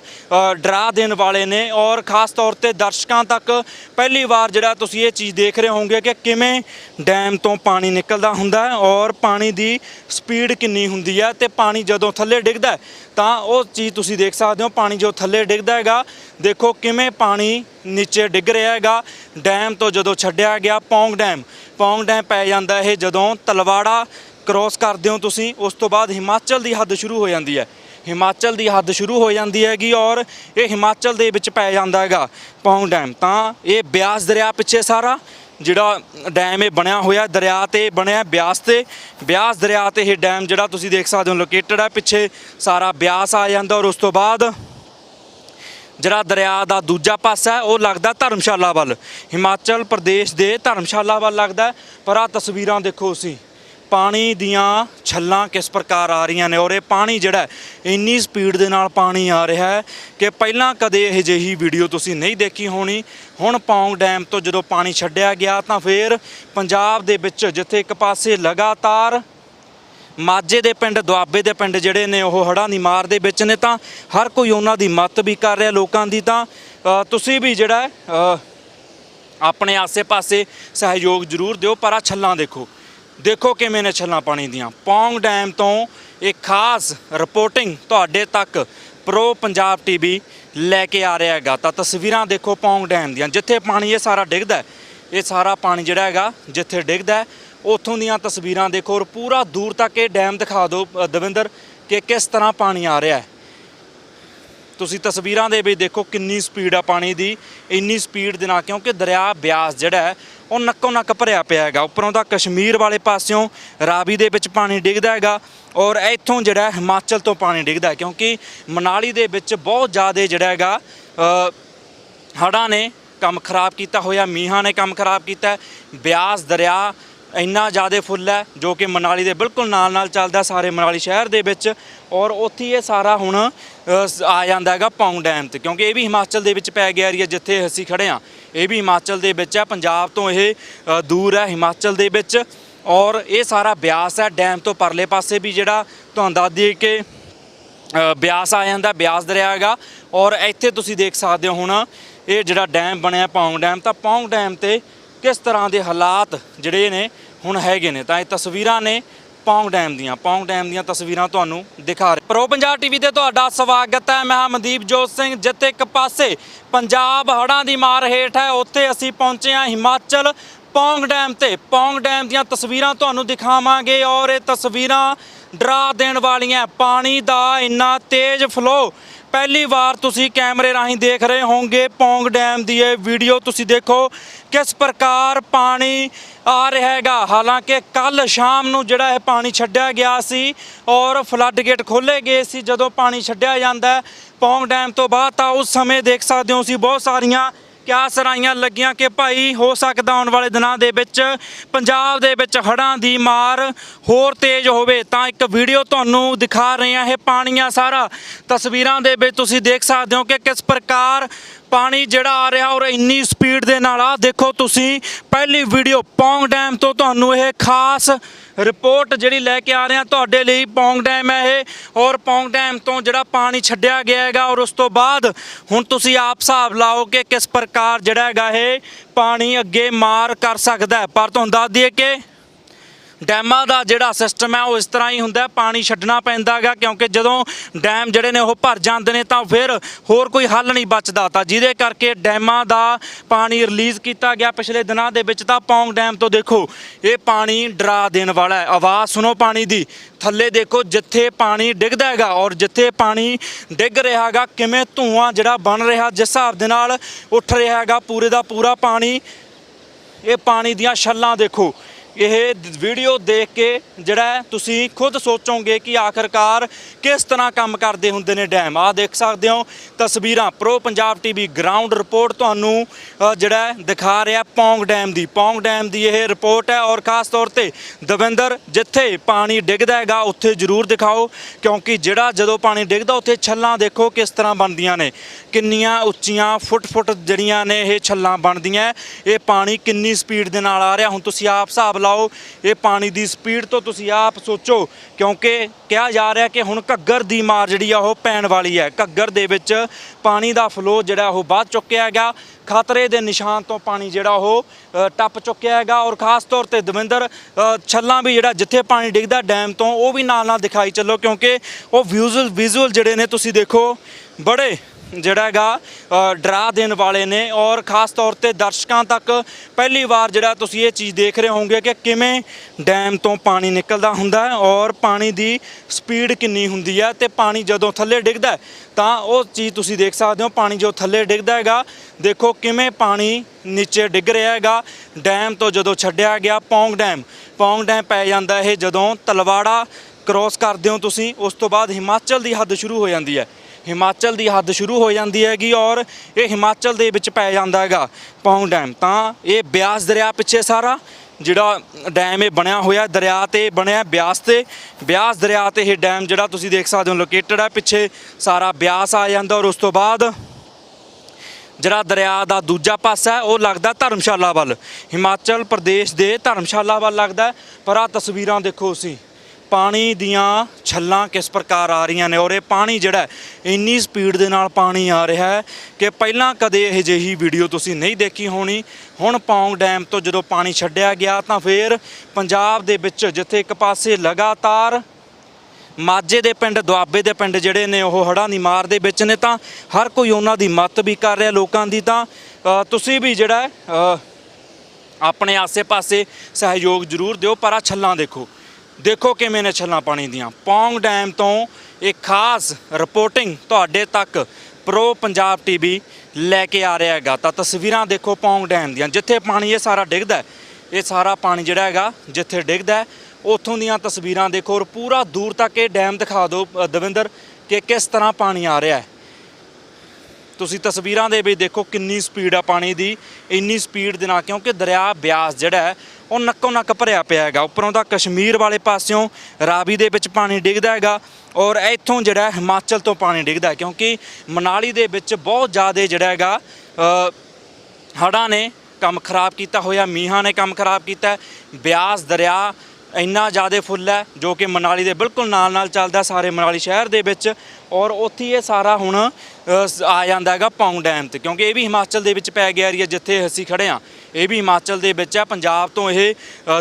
ਡਰਾ ਦੇਣ ਵਾਲੇ ਨੇ ਔਰ ਖਾਸ ਤੌਰ ਤੇ ਦਰਸ਼ਕਾਂ ਤੱਕ ਪਹਿਲੀ ਵਾਰ ਜਿਹੜਾ ਤੁਸੀਂ ਇਹ ਚੀਜ਼ ਦੇਖ ਰਹੇ ਹੋਵੋਗੇ ਕਿ ਕਿਵੇਂ ਡੈਮ ਤੋਂ ਪਾਣੀ ਨਿਕਲਦਾ ਹੁੰਦਾ ਹੈ ਔਰ ਪਾਣੀ ਦੀ ਸਪੀਡ ਕਿੰਨੀ ਹੁੰਦੀ ਹੈ ਤੇ ਪਾਣੀ ਜਦੋਂ ਥੱਲੇ ਡਿੱਗਦਾ ਤਾਂ ਉਹ ਚੀਜ਼ ਤੁਸੀਂ ਦੇਖ ਸਕਦੇ ਹੋ, ਪਾਣੀ ਜੋ ਥੱਲੇ ਡਿੱਗਦਾ ਹੈਗਾ, ਦੇਖੋ ਕਿਵੇਂ ਪਾਣੀ ਨੀਚੇ ਡਿੱਗ ਰਿਹਾ ਹੈਗਾ, ਡੈਮ ਤੋਂ ਜਦੋਂ ਛੱਡਿਆ ਗਿਆ ਪੌਂਗ ਡੈਮ ਪੌਂਗ ਡੈਮ ਪੈ ਜਾਂਦਾ ਇਹ ਜਦੋਂ ਤਲਵਾੜਾ ਕ੍ਰੋਸ ਕਰਦੇ ਹੋ ਤੁਸੀਂ, ਉਸ ਤੋਂ ਬਾਅਦ ਹਿਮਾਚਲ ਦੀ ਹੱਦ ਸ਼ੁਰੂ ਹੋ ਜਾਂਦੀ ਹੈ। ਹਿਮਾਚਲ ਦੀ ਹੱਦ ਸ਼ੁਰੂ ਹੋ ਜਾਂਦੀ ਹੈਗੀ ਔਰ ਇਹ ਹਿਮਾਚਲ ਦੇ ਵਿੱਚ ਪੈ ਜਾਂਦਾ ਹੈਗਾ ਪੌਂਗ ਡੈਮ। ਤਾਂ ਇਹ ਬਿਆਸ ਦਰਿਆ ਪਿੱਛੇ ਸਾਰਾ, ਜਿਹੜਾ ਡੈਮ ਇਹ ਬਣਿਆ ਹੋਇਆ, ਦਰਿਆ ਤੇ ਬਣਿਆ ਬਿਆਸ ਤੇ। ਬਿਆਸ ਦਰਿਆ ਤੇ ਇਹ ਡੈਮ ਜਿਹੜਾ ਤੁਸੀਂ ਦੇਖ ਸਕਦੇ ਹੋ ਲੋਕੇਟਡ ਹੈ, ਪਿੱਛੇ ਸਾਰਾ ਬਿਆਸ ਆ ਜਾਂਦਾ ਔਰ ਉਸ ਤੋਂ ਬਾਅਦ ਜਿਹੜਾ ਦਰਿਆ ਦਾ ਦੂਜਾ ਪਾਸਾ ਉਹ ਲੱਗਦਾ ਧਰਮਸ਼ਾਲਾ ਵੱਲ। ਹਿਮਾਚਲ ਪ੍ਰਦੇਸ਼ ਦੇ ਧਰਮਸ਼ਾਲਾ ਵੱਲ ਲੱਗਦਾ ਪਰ ਆ ਤਸਵੀਰਾਂ ਦੇਖੋ ਤੁਸੀਂ। ਪਾਣੀ ਦੀਆਂ ਛੱਲਾਂ ਕਿਸ ਪ੍ਰਕਾਰ ਆ ਰਹੀਆਂ ਨੇ ਔਰ ਇਹ ਪਾਣੀ ਜਿਹੜਾ ਇੰਨੀ ਸਪੀਡ ਦੇ ਨਾਲ ਪਾਣੀ ਆ ਰਿਹਾ ਹੈ ਕਿ ਪਹਿਲਾਂ ਕਦੇ ਇਹ ਜਿਹੀ ਵੀਡੀਓ ਤੁਸੀਂ ਨਹੀਂ ਦੇਖੀ ਹੋਣੀ। ਹੁਣ ਪੌਂਗ ਡੈਮ ਤੋਂ ਜਦੋਂ ਪਾਣੀ ਛੱਡਿਆ ਗਿਆ ਤਾਂ ਫਿਰ ਪੰਜਾਬ ਦੇ ਵਿੱਚ ਜਿੱਥੇ ਇੱਕ ਪਾਸੇ ਲਗਾਤਾਰ ਮਾਝੇ ਦੇ ਪਿੰਡ, ਦੁਆਬੇ ਦੇ ਪਿੰਡ ਜਿਹੜੇ ਨੇ ਉਹ ਹੜ੍ਹਾਂ ਦੀ ਮਾਰ ਦੇ ਵਿੱਚ ਨੇ ਤਾਂ ਹਰ ਕੋਈ ਉਹਨਾਂ ਦੀ ਮਦਦ ਵੀ ਕਰ ਰਿਹਾ ਲੋਕਾਂ ਦੀ ਤਾਂ ਤੁਸੀਂ ਵੀ ਜਿਹੜਾ ਆਪਣੇ ਆਸੇ-ਪਾਸੇ ਸਹਿਯੋਗ ਜ਼ਰੂਰ ਦਿਓ, ਪਰ ਆ ਛੱਲਾਂ ਦੇਖੋ। ਦੇਖੋ ਕਿਵੇਂ ਨੇ ਛੱਲਾਂ ਪਾਣੀ ਦੀਆਂ। ਪੌਂਗ ਡੈਮ ਤੋਂ ਇੱਕ ਖਾਸ ਰਿਪੋਰਟਿੰਗ ਤੁਹਾਡੇ ਤੱਕ ਪ੍ਰੋ ਪੰਜਾਬ ਟੀਵੀ ਲੈ ਕੇ ਆ ਰਿਹਾ ਹੈਗਾ। ਤਾਂ ਤਸਵੀਰਾਂ ਦੇਖੋ ਪੌਂਗ ਡੈਮ ਦੀਆਂ। ਜਿੱਥੇ ਪਾਣੀ ਇਹ ਸਾਰਾ ਡਿੱਗਦਾ ਇਹ ਸਾਰਾ ਪਾਣੀ ਜਿਹੜਾ ਹੈਗਾ ਜਿੱਥੇ ਡਿੱਗਦਾ ਉੱਥੋਂ ਦੀਆਂ ਤਸਵੀਰਾਂ ਦੇਖੋ ਔਰ ਪੂਰਾ ਦੂਰ ਤੱਕ ਇਹ ਡੈਮ ਦਿਖਾ ਦਿਓ ਦਵਿੰਦਰ, ਕਿ ਕਿਸ ਤਰ੍ਹਾਂ ਪਾਣੀ ਆ ਰਿਹਾ ਹੈ। ਤੁਸੀਂ ਤਸਵੀਰਾਂ ਦੇ ਵਿੱਚ ਦੇਖੋ ਕਿੰਨੀ ਸਪੀਡ ਆ ਪਾਣੀ ਦੀ, ਇੰਨੀ ਸਪੀਡ ਦੇ ਨਾਲ, ਕਿਉਂਕਿ ਦਰਿਆ ਬਿਆਸ ਜਿਹੜਾ ਉਹ ਨੱਕੋ ਨੱਕ ਭਰਿਆ ਪਿਆ ਹੈਗਾ। ਉੱਪਰੋਂ ਤਾਂ ਕਸ਼ਮੀਰ ਵਾਲੇ ਪਾਸਿਓਂ ਰਾਵੀ ਦੇ ਵਿੱਚ ਪਾਣੀ ਡਿੱਗਦਾ ਹੈਗਾ ਔਰ ਇੱਥੋਂ ਜਿਹੜਾ ਹਿਮਾਚਲ ਤੋਂ ਪਾਣੀ ਡਿੱਗਦਾ ਕਿਉਂਕਿ ਮਨਾਲੀ ਦੇ ਵਿੱਚ ਬਹੁਤ ਜ਼ਿਆਦਾ ਜਿਹੜਾ ਹੈਗਾ ਅ, ਹੜ੍ਹਾਂ ਨੇ ਕੰਮ ਖਰਾਬ ਕੀਤਾ ਹੋਇਆ ਮੀਂਹਾਂ ਨੇ ਕੰਮ ਖਰਾਬ ਕੀਤਾ ਬਿਆਸ ਦਰਿਆ ਇੰਨਾ ਜ਼ਿਆਦਾ ਫੁੱਲ ਹੈ ਜੋ ਕਿ ਮਨਾਲੀ ਦੇ ਬਿਲਕੁਲ ਨਾਲ ਨਾਲ ਚੱਲਦਾ ਸਾਰੇ ਮਨਾਲੀ ਸ਼ਹਿਰ ਦੇ ਵਿੱਚ ਔਰ ਉੱਥੇ ਇਹ ਸਾਰਾ ਹੁਣ ਸ- ਆ ਜਾਂਦਾ ਹੈਗਾ ਪੌਂਗ ਡੈਮ ਤੇ ਕਿਉਂਕਿ ਇਹ ਵੀ ਹਿਮਾਚਲ ਦੇ ਵਿੱਚ ਪੈ ਗਿਆ ਏਰੀਆ ਜਿੱਥੇ ਅਸੀਂ ਖੜੇ ਆ ਇਹ ਵੀ ਹਿਮਾਚਲ ਦੇ ਵਿੱਚ ਹੈ, ਪੰਜਾਬ ਤੋਂ ਇਹ ਦੂਰ ਹੈ ਹਿਮਾਚਲ ਦੇ ਵਿੱਚ ਔਰ ਇਹ ਸਾਰਾ ਬਿਆਸ ਹੈ ਡੈਮ ਤੋਂ ਪਰਲੇ ਪਾਸੇ ਵੀ ਜਿਹੜਾ ਤੁਹਾਨੂੰ ਦੱਸ ਦਈਏ ਕਿ ਬਿਆਸ ਆ ਜਾਂਦਾ, ਬਿਆਸ ਦਰਿਆ ਹੈਗਾ ਔਰ ਇੱਥੇ ਤੁਸੀਂ ਦੇਖ ਸਕਦੇ ਹੋ ਹੁਣ ਇਹ ਜਿਹੜਾ ਡੈਮ ਬਣਿਆ ਪੌਂਗ ਡੈਮ ਤਾਂ ਪੌਂਗ ਡੈਮ ਤੇ ਕਿਸ ਤਰ੍ਹਾਂ ਦੇ ਹਾਲਾਤ ਜਿਹੜੇ ਨੇ ਹੁਣ ਹੈਗੇ ਨੇ? ਤਾਂ ਇਹ ਤਸਵੀਰਾਂ ਨੇ ਪੌਂਗ ਡੈਮ ਦੀਆਂ। ਪੌਂਗ ਡੈਮ ਦੀਆਂ ਤਸਵੀਰਾਂ ਤੁਹਾਨੂੰ ਦਿਖਾ ਰਹੇ। ਪ੍ਰੋ ਪੰਜਾਬ ਟੀਵੀ ਤੇ ਤੁਹਾਡਾ ਸਵਾਗਤ ਹੈ। ਮੈਂ ਮਨਦੀਪ ਜੋਤ ਸਿੰਘ। ਜਿੱਥੇ ਇੱਕ ਪਾਸੇ ਪੰਜਾਬ ਹੜ੍ਹਾਂ ਦੀ ਮਾਰ ਹੇਠ ਹੈ, ਉੱਥੇ ਅਸੀਂ ਪਹੁੰਚੇ ਹਾਂ ਹਿਮਾਚਲ ਪੌਂਗ ਡੈਮ ਤੇ। ਪੌਂਗ ਡੈਮ ਦੀਆਂ ਤਸਵੀਰਾਂ ਤੁਹਾਨੂੰ ਦਿਖਾਵਾਂਗੇ ਔਰ ਇਹ ਤਸਵੀਰਾਂ ਡਰਾ ਦੇਣ ਵਾਲੀਆਂ। ਪਾਣੀ ਦਾ ਇੰਨਾ ਤੇਜ਼ ਫਲੋ ਪਹਿਲੀ ਵਾਰ ਤੁਸੀਂ ਕੈਮਰੇ ਰਾਹੀਂ ਦੇਖ ਰਹੇ ਹੋਵੋਗੇ, ਪੌਂਗ ਡੈਮ ਦੀ ਇਹ ਵੀਡੀਓ ਤੁਸੀਂ ਦੇਖੋ ਕਿਸ ਪ੍ਰਕਾਰ ਪਾਣੀ ਆ ਰਿਹਾ ਹੈਗਾ। ਹਾਲਾਂਕਿ ਕੱਲ ਸ਼ਾਮ ਨੂੰ ਜਿਹੜਾ ਇਹ ਪਾਣੀ ਛੱਡਿਆ ਗਿਆ ਸੀ ਔਰ ਫਲੱਡ ਗੇਟ ਖੋਲੇ ਗਏ ਸੀ, ਜਦੋਂ ਪਾਣੀ ਛੱਡਿਆ ਜਾਂਦਾ ਪੌਂਗ ਡੈਮ ਤੋਂ ਬਾਅਦ ਤਾਂ ਉਸ ਸਮੇਂ ਦੇਖ ਸਕਦੇ ਹੋ ਸੀ ਬਹੁਤ ਸਾਰੀਆਂ ਕਿਆ ਸਰਾਈਆਂ ਲੱਗੀਆਂ ਕਿ ਭਾਈ ਹੋ ਸਕਦਾ ਆਉਣ ਵਾਲੇ ਦਿਨਾਂ ਦੇ ਵਿੱਚ ਪੰਜਾਬ ਦੇ ਵਿੱਚ ਹੜ੍ਹਾਂ ਦੀ ਮਾਰ ਹੋਰ ਤੇਜ਼ ਹੋਵੇ? ਤਾਂ ਇੱਕ ਵੀਡੀਓ ਤੁਹਾਨੂੰ ਦਿਖਾ ਰਹੇ ਹਾਂ, ਇਹ ਪਾਣੀਆਂ ਸਾਰਾ ਤਸਵੀਰਾਂ ਦੇ ਵਿੱਚ ਤੁਸੀਂ ਦੇਖ ਸਕਦੇ ਹੋ ਕਿ ਕਿਸ ਪ੍ਰਕਾਰ ਪਾਣੀ ਜਿਹੜਾ ਆ ਰਿਹਾ ਔਰ ਇੰਨੀ ਸਪੀਡ ਦੇ ਨਾਲ ਆ ਦੇਖੋ ਤੁਸੀਂ, ਪਹਿਲੀ ਵੀਡੀਓ ਪੌਂਗ ਡੈਮ ਤੋਂ ਤੁਹਾਨੂੰ ਇਹ ਖਾਸ ਰਿਪੋਰਟ ਜਿਹੜੀ ਲੈ ਕੇ ਆ ਰਹੇ ਹਾਂ ਤੁਹਾਡੇ ਲਈ। ਪੌਂਗ ਡੈਮ ਹੈ ਇਹ ਔਰ ਪੌਂਗ ਡੈਮ ਤੋਂ ਜਿਹੜਾ ਪਾਣੀ ਛੱਡਿਆ ਗਿਆ ਹੈਗਾ ਔਰ ਉਸ ਤੋਂ ਬਾਅਦ ਹੁਣ ਤੁਸੀਂ ਆਪ ਹਿਸਾਬ ਲਾਓ ਕਿ ਕਿਸ ਪ੍ਰਕਾਰ ਜਿਹੜਾ ਹੈਗਾ ਇਹ ਪਾਣੀ ਅੱਗੇ ਮਾਰ ਕਰ ਸਕਦਾ ਪਰ ਤੁਹਾਨੂੰ ਦੱਸ ਦਈਏ ਕਿ ਡੈਮਾਂ ਦਾ ਜਿਹੜਾ ਸਿਸਟਮ ਹੈ ਉਹ ਇਸ ਤਰ੍ਹਾਂ ਹੀ ਹੁੰਦਾ ਪਾਣੀ ਛੱਡਣਾ ਪੈਂਦਾ ਹੈਗਾ ਕਿਉਂਕਿ ਜਦੋਂ ਡੈਮ ਜਿਹੜੇ ਨੇ ਉਹ ਭਰ ਜਾਂਦੇ ਨੇ ਤਾਂ ਫਿਰ ਹੋਰ ਕੋਈ ਹੱਲ ਨਹੀਂ ਬਚਦਾ ਤਾਂ ਜਿਹਦੇ ਕਰਕੇ ਡੈਮਾਂ ਦਾ ਪਾਣੀ ਰਿਲੀਜ਼ ਕੀਤਾ ਗਿਆ ਪਿਛਲੇ ਦਿਨਾਂ ਦੇ ਵਿੱਚ ਤਾਂ ਪੌਂਗ ਡੈਮ ਤੋਂ ਦੇਖੋ, ਇਹ ਪਾਣੀ ਡਰਾ ਦੇਣ ਵਾਲਾ ਹੈ। ਆਵਾਜ਼ ਸੁਣੋ ਪਾਣੀ ਦੀ, ਥੱਲੇ ਦੇਖੋ ਜਿੱਥੇ ਪਾਣੀ ਡਿੱਗਦਾ ਹੈਗਾ ਔਰ ਜਿੱਥੇ ਪਾਣੀ ਡਿੱਗ ਰਿਹਾ ਹੈਗਾ, ਕਿਵੇਂ ਧੂਆਂ ਜਿਹੜਾ ਬਣ ਰਿਹਾ ਜਿਸ ਹਿਸਾਬ ਦੇ ਨਾਲ ਉੱਠ ਰਿਹਾ ਹੈਗਾ, ਪੂਰੇ ਦਾ ਪੂਰਾ ਪਾਣੀ, ਇਹ ਪਾਣੀ ਦੀਆਂ ਛੱਲਾਂ ਦੇਖੋ। ਇਹ ਵੀਡੀਓ ਦੇਖ ਕੇ ਜਿਹੜਾ ਤੁਸੀਂ ਖੁਦ ਸੋਚੋਗੇ ਕਿ ਆਖਰਕਾਰ ਕਿਸ ਤਰ੍ਹਾਂ ਕੰਮ ਕਰਦੇ ਹੁੰਦੇ ਨੇ ਡੈਮ। ਆ ਦੇਖ ਸਕਦੇ ਹੋ ਤਸਵੀਰਾਂ। Pro Punjab TV ground report ਤੁਹਾਨੂੰ ਜਿਹੜਾ ਦਿਖਾ ਰਿਹਾ ਪੌਂਗ ਡੈਮ ਦੀ। ਪੌਂਗ ਡੈਮ ਦੀ ਇਹ ਰਿਪੋਰਟ ਹੈ ਔਰ ਖਾਸ ਤੌਰ ਤੇ ਦਵਿੰਦਰ, ਜਿੱਥੇ ਪਾਣੀ ਡਿੱਗਦਾ ਹੈਗਾ, ਉੱਥੇ ਜ਼ਰੂਰ ਦਿਖਾਓ, ਕਿਉਂਕਿ ਜਿਹੜਾ ਜਦੋਂ ਪਾਣੀ ਡਿੱਗਦਾ, ਉੱਥੇ ਛੱਲਾਂ ਦੇਖੋ ਕਿਸ ਤਰ੍ਹਾਂ ਬਣਦੀਆਂ ਨੇ। ਕਿੰਨੀਆਂ ਉੱਚੀਆਂ ਫੁੱਟ-ਫੁੱਟ ਜਿਹੜੀਆਂ ਨੇ ਇਹ ਛੱਲਾਂ ਬਣਦੀਆਂ। ਇਹ ਪਾਣੀ ਕਿੰਨੀ ਸਪੀਡ ਦੇ ਨਾਲ ਆ ਰਿਹਾ। ਹੁਣ ਤੁਸੀਂ ਆਪ ਹਿਸਾਬ ਲਾਓ, ਇਹ ਪਾਣੀ ਦੀ ਸਪੀਡ ਤੋਂ ਤੁਸੀਂ ਆਪ ਸੋਚੋ, ਕਿਉਂਕਿ ਕਿਹਾ ਜਾ ਰਿਹਾ ਕਿ ਹੁਣ ਘੱਗਰ ਦੀ ਮਾਰ ਜਿਹੜੀ ਆ ਉਹ ਪੈਣ ਵਾਲੀ ਹੈ। ਘੱਗਰ ਦੇ ਵਿੱਚ ਪਾਣੀ ਦਾ ਫਲੋ ਜਿਹੜਾ ਉਹ ਵੱਧ ਚੁੱਕਿਆ ਹੈਗਾ। ਖਤਰੇ ਦੇ ਨਿਸ਼ਾਨ ਤੋਂ ਪਾਣੀ ਜਿਹੜਾ ਉਹ ਟੱਪ ਚੁੱਕਿਆ ਹੈਗਾ ਔਰ ਖਾਸ ਤੌਰ ਤੇ ਦਵਿੰਦਰ ਛੱਲਾਂ ਵੀ ਜਿਹੜਾ ਜਿੱਥੇ ਪਾਣੀ ਡਿੱਗਦਾ ਡੈਮ ਤੋਂ, ਉਹ ਵੀ ਨਾਲ ਨਾਲ ਦਿਖਾਈ ਚੱਲੋ ਕਿਉਂਕਿ ਉਹ ਵਿਜ਼ੂਅਲ ਵਿਜ਼ੂਅਲ ਜਿਹੜੇ ਨੇ ਤੁਸੀਂ ਦੇਖੋ, ਬੜੇ ਜਿਹੜਾ ਹੈਗਾ ਡਰਾ ਦੇਣ ਵਾਲੇ ਨੇ ਔਰ ਖਾਸ ਤੌਰ ਤੇ ਦਰਸ਼ਕਾਂ ਤੱਕ ਪਹਿਲੀ ਵਾਰ ਜਿਹੜਾ ਤੁਸੀਂ ਇਹ ਚੀਜ਼ ਦੇਖ ਰਹੇ ਹੋਵੋਗੇ ਕਿ ਕਿਵੇਂ ਡੈਮ ਤੋਂ ਪਾਣੀ ਨਿਕਲਦਾ ਹੁੰਦਾ ਹੈ ਔਰ ਪਾਣੀ ਦੀ ਸਪੀਡ ਕਿੰਨੀ ਹੁੰਦੀ ਹੈ ਤੇ ਪਾਣੀ ਜਦੋਂ ਥੱਲੇ ਡਿੱਗਦਾ ਤਾਂ ਉਹ ਚੀਜ਼ ਤੁਸੀਂ ਦੇਖ ਸਕਦੇ ਹੋ, ਪਾਣੀ ਜੋ ਥੱਲੇ ਡਿੱਗਦਾ ਹੈਗਾ, ਦੇਖੋ ਕਿਵੇਂ ਪਾਣੀ ਨੀਚੇ ਡਿੱਗ ਰਿਹਾ ਹੈਗਾ, ਡੈਮ ਤੋਂ ਜਦੋਂ ਛੱਡਿਆ ਗਿਆ ਪੌਂਗ ਡੈਮ ਪੌਂਗ ਡੈਮ ਪੈ ਜਾਂਦਾ ਇਹ ਜਦੋਂ ਤਲਵਾੜਾ ਕ੍ਰੋਸ ਕਰਦੇ ਹੋ ਤੁਸੀਂ, ਉਸ ਤੋਂ ਬਾਅਦ ਹਿਮਾਚਲ ਦੀ ਹੱਦ ਸ਼ੁਰੂ ਹੋ ਜਾਂਦੀ ਹੈ। ਹਿਮਾਚਲ ਦੀ ਹੱਦ ਸ਼ੁਰੂ ਹੋ ਜਾਂਦੀ ਹੈਗੀ ਔਰ ਇਹ ਹਿਮਾਚਲ ਦੇ ਵਿੱਚ ਪੈ ਜਾਂਦਾ ਹੈਗਾ ਪੌਂਗ ਡੈਮ। ਤਾਂ ਇਹ ਬਿਆਸ ਦਰਿਆ ਪਿੱਛੇ ਸਾਰਾ, ਜਿਹੜਾ ਡੈਮ ਇਹ ਬਣਿਆ ਹੋਇਆ, ਦਰਿਆ ਤੇ ਬਣਿਆ ਬਿਆਸ ਤੇ। ਬਿਆਸ ਦਰਿਆ ਤੇ ਇਹ ਡੈਮ ਜਿਹੜਾ ਤੁਸੀਂ ਦੇਖ ਸਕਦੇ ਹੋ ਲੋਕੇਟਡ ਹੈ, ਪਿੱਛੇ ਸਾਰਾ ਬਿਆਸ ਆ ਜਾਂਦਾ ਔਰ ਉਸ ਤੋਂ ਬਾਅਦ ਜਿਹੜਾ ਦਰਿਆ ਦਾ ਦੂਜਾ ਪਾਸਾ ਉਹ ਲੱਗਦਾ ਧਰਮਸ਼ਾਲਾ ਵੱਲ। ਹਿਮਾਚਲ ਪ੍ਰਦੇਸ਼ ਦੇ ਧਰਮਸ਼ਾਲਾ ਵੱਲ ਲੱਗਦਾ ਪਰ ਆ ਤਸਵੀਰਾਂ ਦੇਖੋ ਤੁਸੀਂ। ਪਾਣੀ ਦੀਆਂ ਛੱਲਾਂ ਕਿਸ ਪ੍ਰਕਾਰ ਆ ਰਹੀਆਂ ਨੇ ਔਰ ਇਹ ਪਾਣੀ ਜਿਹੜਾ ਇੰਨੀ ਸਪੀਡ ਦੇ ਨਾਲ ਪਾਣੀ ਆ ਰਿਹਾ ਹੈ ਕਿ ਪਹਿਲਾਂ ਕਦੇ ਇਹ ਜਿਹੀ ਵੀਡੀਓ ਤੁਸੀਂ ਨਹੀਂ ਦੇਖੀ ਹੋਣੀ। ਹੁਣ ਪੌਂਗ ਡੈਮ ਤੋਂ ਜਦੋਂ ਪਾਣੀ ਛੱਡਿਆ ਗਿਆ ਤਾਂ ਫਿਰ ਪੰਜਾਬ ਦੇ ਵਿੱਚ ਜਿੱਥੇ ਇੱਕ ਪਾਸੇ ਲਗਾਤਾਰ ਮਾਝੇ ਦੇ ਪਿੰਡ, ਦੁਆਬੇ ਦੇ ਪਿੰਡ ਜਿਹੜੇ ਨੇ ਉਹ ਹੜ੍ਹਾਂ ਦੀ ਮਾਰ ਦੇ ਵਿੱਚ ਨੇ ਤਾਂ ਹਰ ਕੋਈ ਉਹਨਾਂ ਦੀ ਮਦਦ ਵੀ ਕਰ ਰਿਹਾ ਲੋਕਾਂ ਦੀ ਤਾਂ ਤੁਸੀਂ ਵੀ ਜਿਹੜਾ ਆਪਣੇ ਆਸੇ-ਪਾਸੇ ਸਹਿਯੋਗ ਜ਼ਰੂਰ ਦਿਓ, ਪਰ ਆ ਛੱਲਾਂ ਦੇਖੋ। ਦੇਖੋ ਕਿਵੇਂ ਨੇ ਛੱਲਾਂ ਪਾਣੀ ਦੀਆਂ। ਪੌਂਗ ਡੈਮ ਤੋਂ ਇੱਕ ਖਾਸ ਰਿਪੋਰਟਿੰਗ ਤੁਹਾਡੇ ਤੱਕ ਪ੍ਰੋ ਪੰਜਾਬ ਟੀਵੀ ਲੈ ਕੇ ਆ ਰਿਹਾ ਹੈਗਾ। ਤਾਂ ਤਸਵੀਰਾਂ ਦੇਖੋ ਪੌਂਗ ਡੈਮ ਦੀਆਂ। ਜਿੱਥੇ ਪਾਣੀ ਇਹ ਸਾਰਾ ਡਿੱਗਦਾ ਇਹ ਸਾਰਾ ਪਾਣੀ ਜਿਹੜਾ ਹੈਗਾ ਜਿੱਥੇ ਡਿੱਗਦਾ ਉੱਥੋਂ ਦੀਆਂ ਤਸਵੀਰਾਂ ਦੇਖੋ ਔਰ ਪੂਰਾ ਦੂਰ ਤੱਕ ਇਹ ਡੈਮ ਦਿਖਾ ਦਿਓ ਦਵਿੰਦਰ, ਕਿ ਕਿਸ ਤਰ੍ਹਾਂ ਪਾਣੀ ਆ ਰਿਹਾ ਹੈ। ਤੁਸੀਂ ਤਸਵੀਰਾਂ ਦੇ ਵਿੱਚ ਦੇਖੋ ਕਿੰਨੀ ਸਪੀਡ ਆ ਪਾਣੀ ਦੀ, ਇੰਨੀ ਸਪੀਡ ਦੇ ਨਾਲ, ਕਿਉਂਕਿ ਦਰਿਆ ਬਿਆਸ ਜਿਹੜਾ ਉਹ ਨੱਕੋ ਨੱਕ ਭਰਿਆ ਪਿਆ ਹੈਗਾ। ਉੱਪਰੋਂ ਦਾ ਕਸ਼ਮੀਰ ਵਾਲੇ ਪਾਸਿਓਂ ਰਾਵੀ ਦੇ ਵਿੱਚ ਪਾਣੀ ਡਿੱਗਦਾ ਹੈਗਾ ਔਰ ਇੱਥੋਂ ਜਿਹੜਾ ਹਿਮਾਚਲ ਤੋਂ ਪਾਣੀ ਡਿੱਗਦਾ ਕਿਉਂਕਿ ਮਨਾਲੀ ਦੇ ਵਿੱਚ ਬਹੁਤ ਜ਼ਿਆਦਾ ਜਿਹੜਾ ਹੈਗਾ ਅ, ਹੜ੍ਹਾਂ ਨੇ ਕੰਮ ਖਰਾਬ ਕੀਤਾ ਹੋਇਆ ਮੀਂਹਾਂ ਨੇ ਕੰਮ ਖਰਾਬ ਕੀਤਾ ਬਿਆਸ ਦਰਿਆ ਇੰਨਾ ਜ਼ਿਆਦਾ ਫੁੱਲ ਹੈ ਜੋ ਕਿ ਮਨਾਲੀ ਦੇ ਬਿਲਕੁਲ ਨਾਲ ਨਾਲ ਚੱਲਦਾ ਸਾਰੇ ਮਨਾਲੀ ਸ਼ਹਿਰ ਦੇ ਵਿੱਚ ਔਰ ਉੱਥੇ ਇਹ ਸਾਰਾ ਹੁਣ ਸ- ਆ ਜਾਂਦਾ ਹੈਗਾ ਪੌਂਗ ਡੈਮ ਤੇ ਕਿਉਂਕਿ ਇਹ ਵੀ ਹਿਮਾਚਲ ਦੇ ਵਿੱਚ ਪੈ ਗਿਆ ਏਰੀਆ ਜਿੱਥੇ ਅਸੀਂ ਖੜੇ ਆ ਇਹ ਵੀ ਹਿਮਾਚਲ ਦੇ ਵਿੱਚ ਹੈ। ਪੰਜਾਬ ਤੋਂ ਇਹ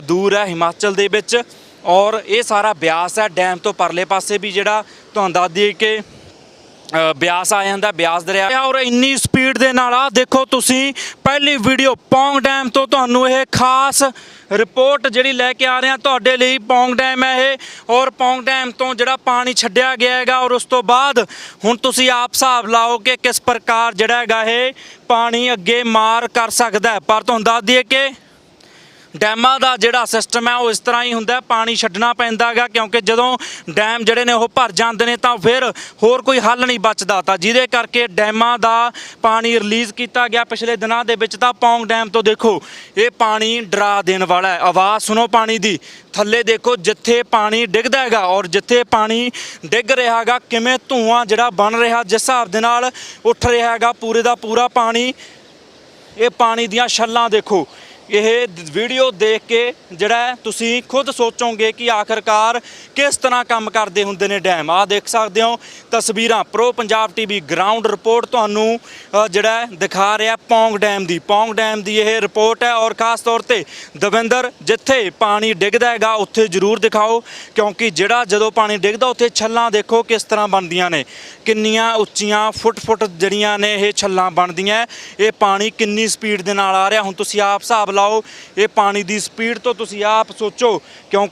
ਦੂਰ ਹੈ ਹਿਮਾਚਲ ਦੇ ਵਿੱਚ ਔਰ ਇਹ ਸਾਰਾ ਬਿਆਸ ਹੈ। ਡੈਮ ਤੋਂ ਪਰਲੇ ਪਾਸੇ ਵੀ ਜਿਹੜਾ ਤੁਹਾਨੂੰ ਦੱਸ ਦਈਏ ਕਿ ਬਿਆਸ ਆ ਜਾਂਦਾ, ਬਿਆਸ ਦਰਿਆ। ਔਰ ਇੰਨੀ ਸਪੀਡ ਦੇ ਨਾਲ ਆ ਦੇਖੋ ਤੁਸੀਂ, ਪਹਿਲੀ ਵੀਡੀਓ ਪੌਂਗ ਡੈਮ ਤੋਂ ਤੁਹਾਨੂੰ ਇਹ ਖਾਸ ਰਿਪੋਰਟ ਜਿਹੜੀ ਲੈ ਕੇ ਆ ਰਹੇ ਹਾਂ, ਤੁਹਾਡੇ ਲਈ ਪੌਂਗ ਡੈਮ ਹੈ ਇਹ। ਔਰ ਪੌਂਗ ਡੈਮ ਤੋਂ ਜਿਹੜਾ ਪਾਣੀ ਛੱਡਿਆ ਗਿਆ ਹੈਗਾ, ਔਰ ਉਸ ਤੋਂ ਬਾਅਦ ਹੁਣ ਤੁਸੀਂ ਆਪ ਹਿਸਾਬ ਲਾਓ ਕਿ ਕਿਸ ਪ੍ਰਕਾਰ ਜਿਹੜਾ ਹੈਗਾ ਇਹ ਪਾਣੀ ਅੱਗੇ ਮਾਰ ਕਰ ਸਕਦਾ ਪਰ ਤੁਹਾਨੂੰ ਦੱਸ ਦਈਏ ਕਿ ਡੈਮਾਂ ਦਾ ਜਿਹੜਾ ਸਿਸਟਮ ਹੈ ਉਹ ਇਸ ਤਰ੍ਹਾਂ ਹੀ ਹੁੰਦਾ ਪਾਣੀ ਛੱਡਣਾ ਪੈਂਦਾ ਹੈਗਾ ਕਿਉਂਕਿ ਜਦੋਂ ਡੈਮ ਜਿਹੜੇ ਨੇ ਉਹ ਭਰ ਜਾਂਦੇ ਨੇ ਤਾਂ ਫਿਰ ਹੋਰ ਕੋਈ ਹੱਲ ਨਹੀਂ ਬਚਦਾ। ਤਾਂ ਜਿਹਦੇ ਕਰਕੇ ਡੈਮਾਂ ਦਾ ਪਾਣੀ ਰਿਲੀਜ਼ ਕੀਤਾ ਗਿਆ ਪਿਛਲੇ ਦਿਨਾਂ ਦੇ ਵਿੱਚ ਤਾਂ ਪੌਂਗ ਡੈਮ ਤੋਂ ਦੇਖੋ, ਇਹ ਪਾਣੀ ਡਰਾ ਦੇਣ ਵਾਲਾ ਹੈ। ਆਵਾਜ਼ ਸੁਣੋ ਪਾਣੀ ਦੀ। ਥੱਲੇ ਦੇਖੋ, ਜਿੱਥੇ ਪਾਣੀ ਡਿੱਗਦਾ ਹੈਗਾ ਔਰ ਜਿੱਥੇ ਪਾਣੀ ਡਿੱਗ ਰਿਹਾ ਹੈਗਾ, ਕਿਵੇਂ ਧੂਆਂ ਜਿਹੜਾ ਬਣ ਰਿਹਾ ਜਿਸ ਹਿਸਾਬ ਦੇ ਨਾਲ ਉੱਠ ਰਿਹਾ ਹੈਗਾ, ਪੂਰੇ ਦਾ ਪੂਰਾ ਪਾਣੀ। ਇਹ ਪਾਣੀ ਦੀਆਂ ਛੱਲਾਂ ਦੇਖੋ ਇਹ ਵੀਡੀਓ ਦੇਖ ਕੇ ਜਿਹੜਾ ਤੁਸੀਂ ਖੁਦ ਸੋਚੋਗੇ ਕਿ ਆਖਰਕਾਰ ਕਿਸ ਤਰ੍ਹਾਂ ਕੰਮ ਕਰਦੇ ਹੁੰਦੇ ਨੇ ਡੈਮ ਆ ਦੇਖ ਸਕਦੇ ਹੋ ਤਸਵੀਰਾਂ। Pro Punjab TV ground report ਤੁਹਾਨੂੰ ਜਿਹੜਾ ਦਿਖਾ ਰਿਹਾ ਪੌਂਗ ਡੈਮ ਦੀ। ਪੌਂਗ ਡੈਮ ਦੀ ਇਹ ਰਿਪੋਰਟ ਹੈ ਔਰ ਖਾਸ ਤੌਰ ਤੇ ਦਵਿੰਦਰ, ਜਿੱਥੇ ਪਾਣੀ ਡਿੱਗਦਾ ਹੈਗਾ, ਉੱਥੇ ਜ਼ਰੂਰ ਦਿਖਾਓ, ਕਿਉਂਕਿ ਜਿਹੜਾ ਜਦੋਂ ਪਾਣੀ ਡਿੱਗਦਾ, ਉੱਥੇ ਛੱਲਾਂ ਦੇਖੋ ਕਿਸ ਤਰ੍ਹਾਂ ਬਣਦੀਆਂ ਨੇ। ਕਿੰਨੀਆਂ ਉੱਚੀਆਂ ਫੁੱਟ-ਫੁੱਟ ਜਿਹੜੀਆਂ ਨੇ ਇਹ ਛੱਲਾਂ ਬਣਦੀਆਂ। ਇਹ ਪਾਣੀ ਕਿੰਨੀ ਸਪੀਡ ਦੇ ਨਾਲ ਆ ਰਿਹਾ। ਹੁਣ ਤੁਸੀਂ ਆਪ ਹਿਸਾਬ ਲਾਓ ਇਹ ਪਾਣੀ ਦੀ ਸਪੀਡ ਤੋਂ ਤੁਸੀਂ ਆਪ ਸੋਚੋ ਕਿਉਂਕਿ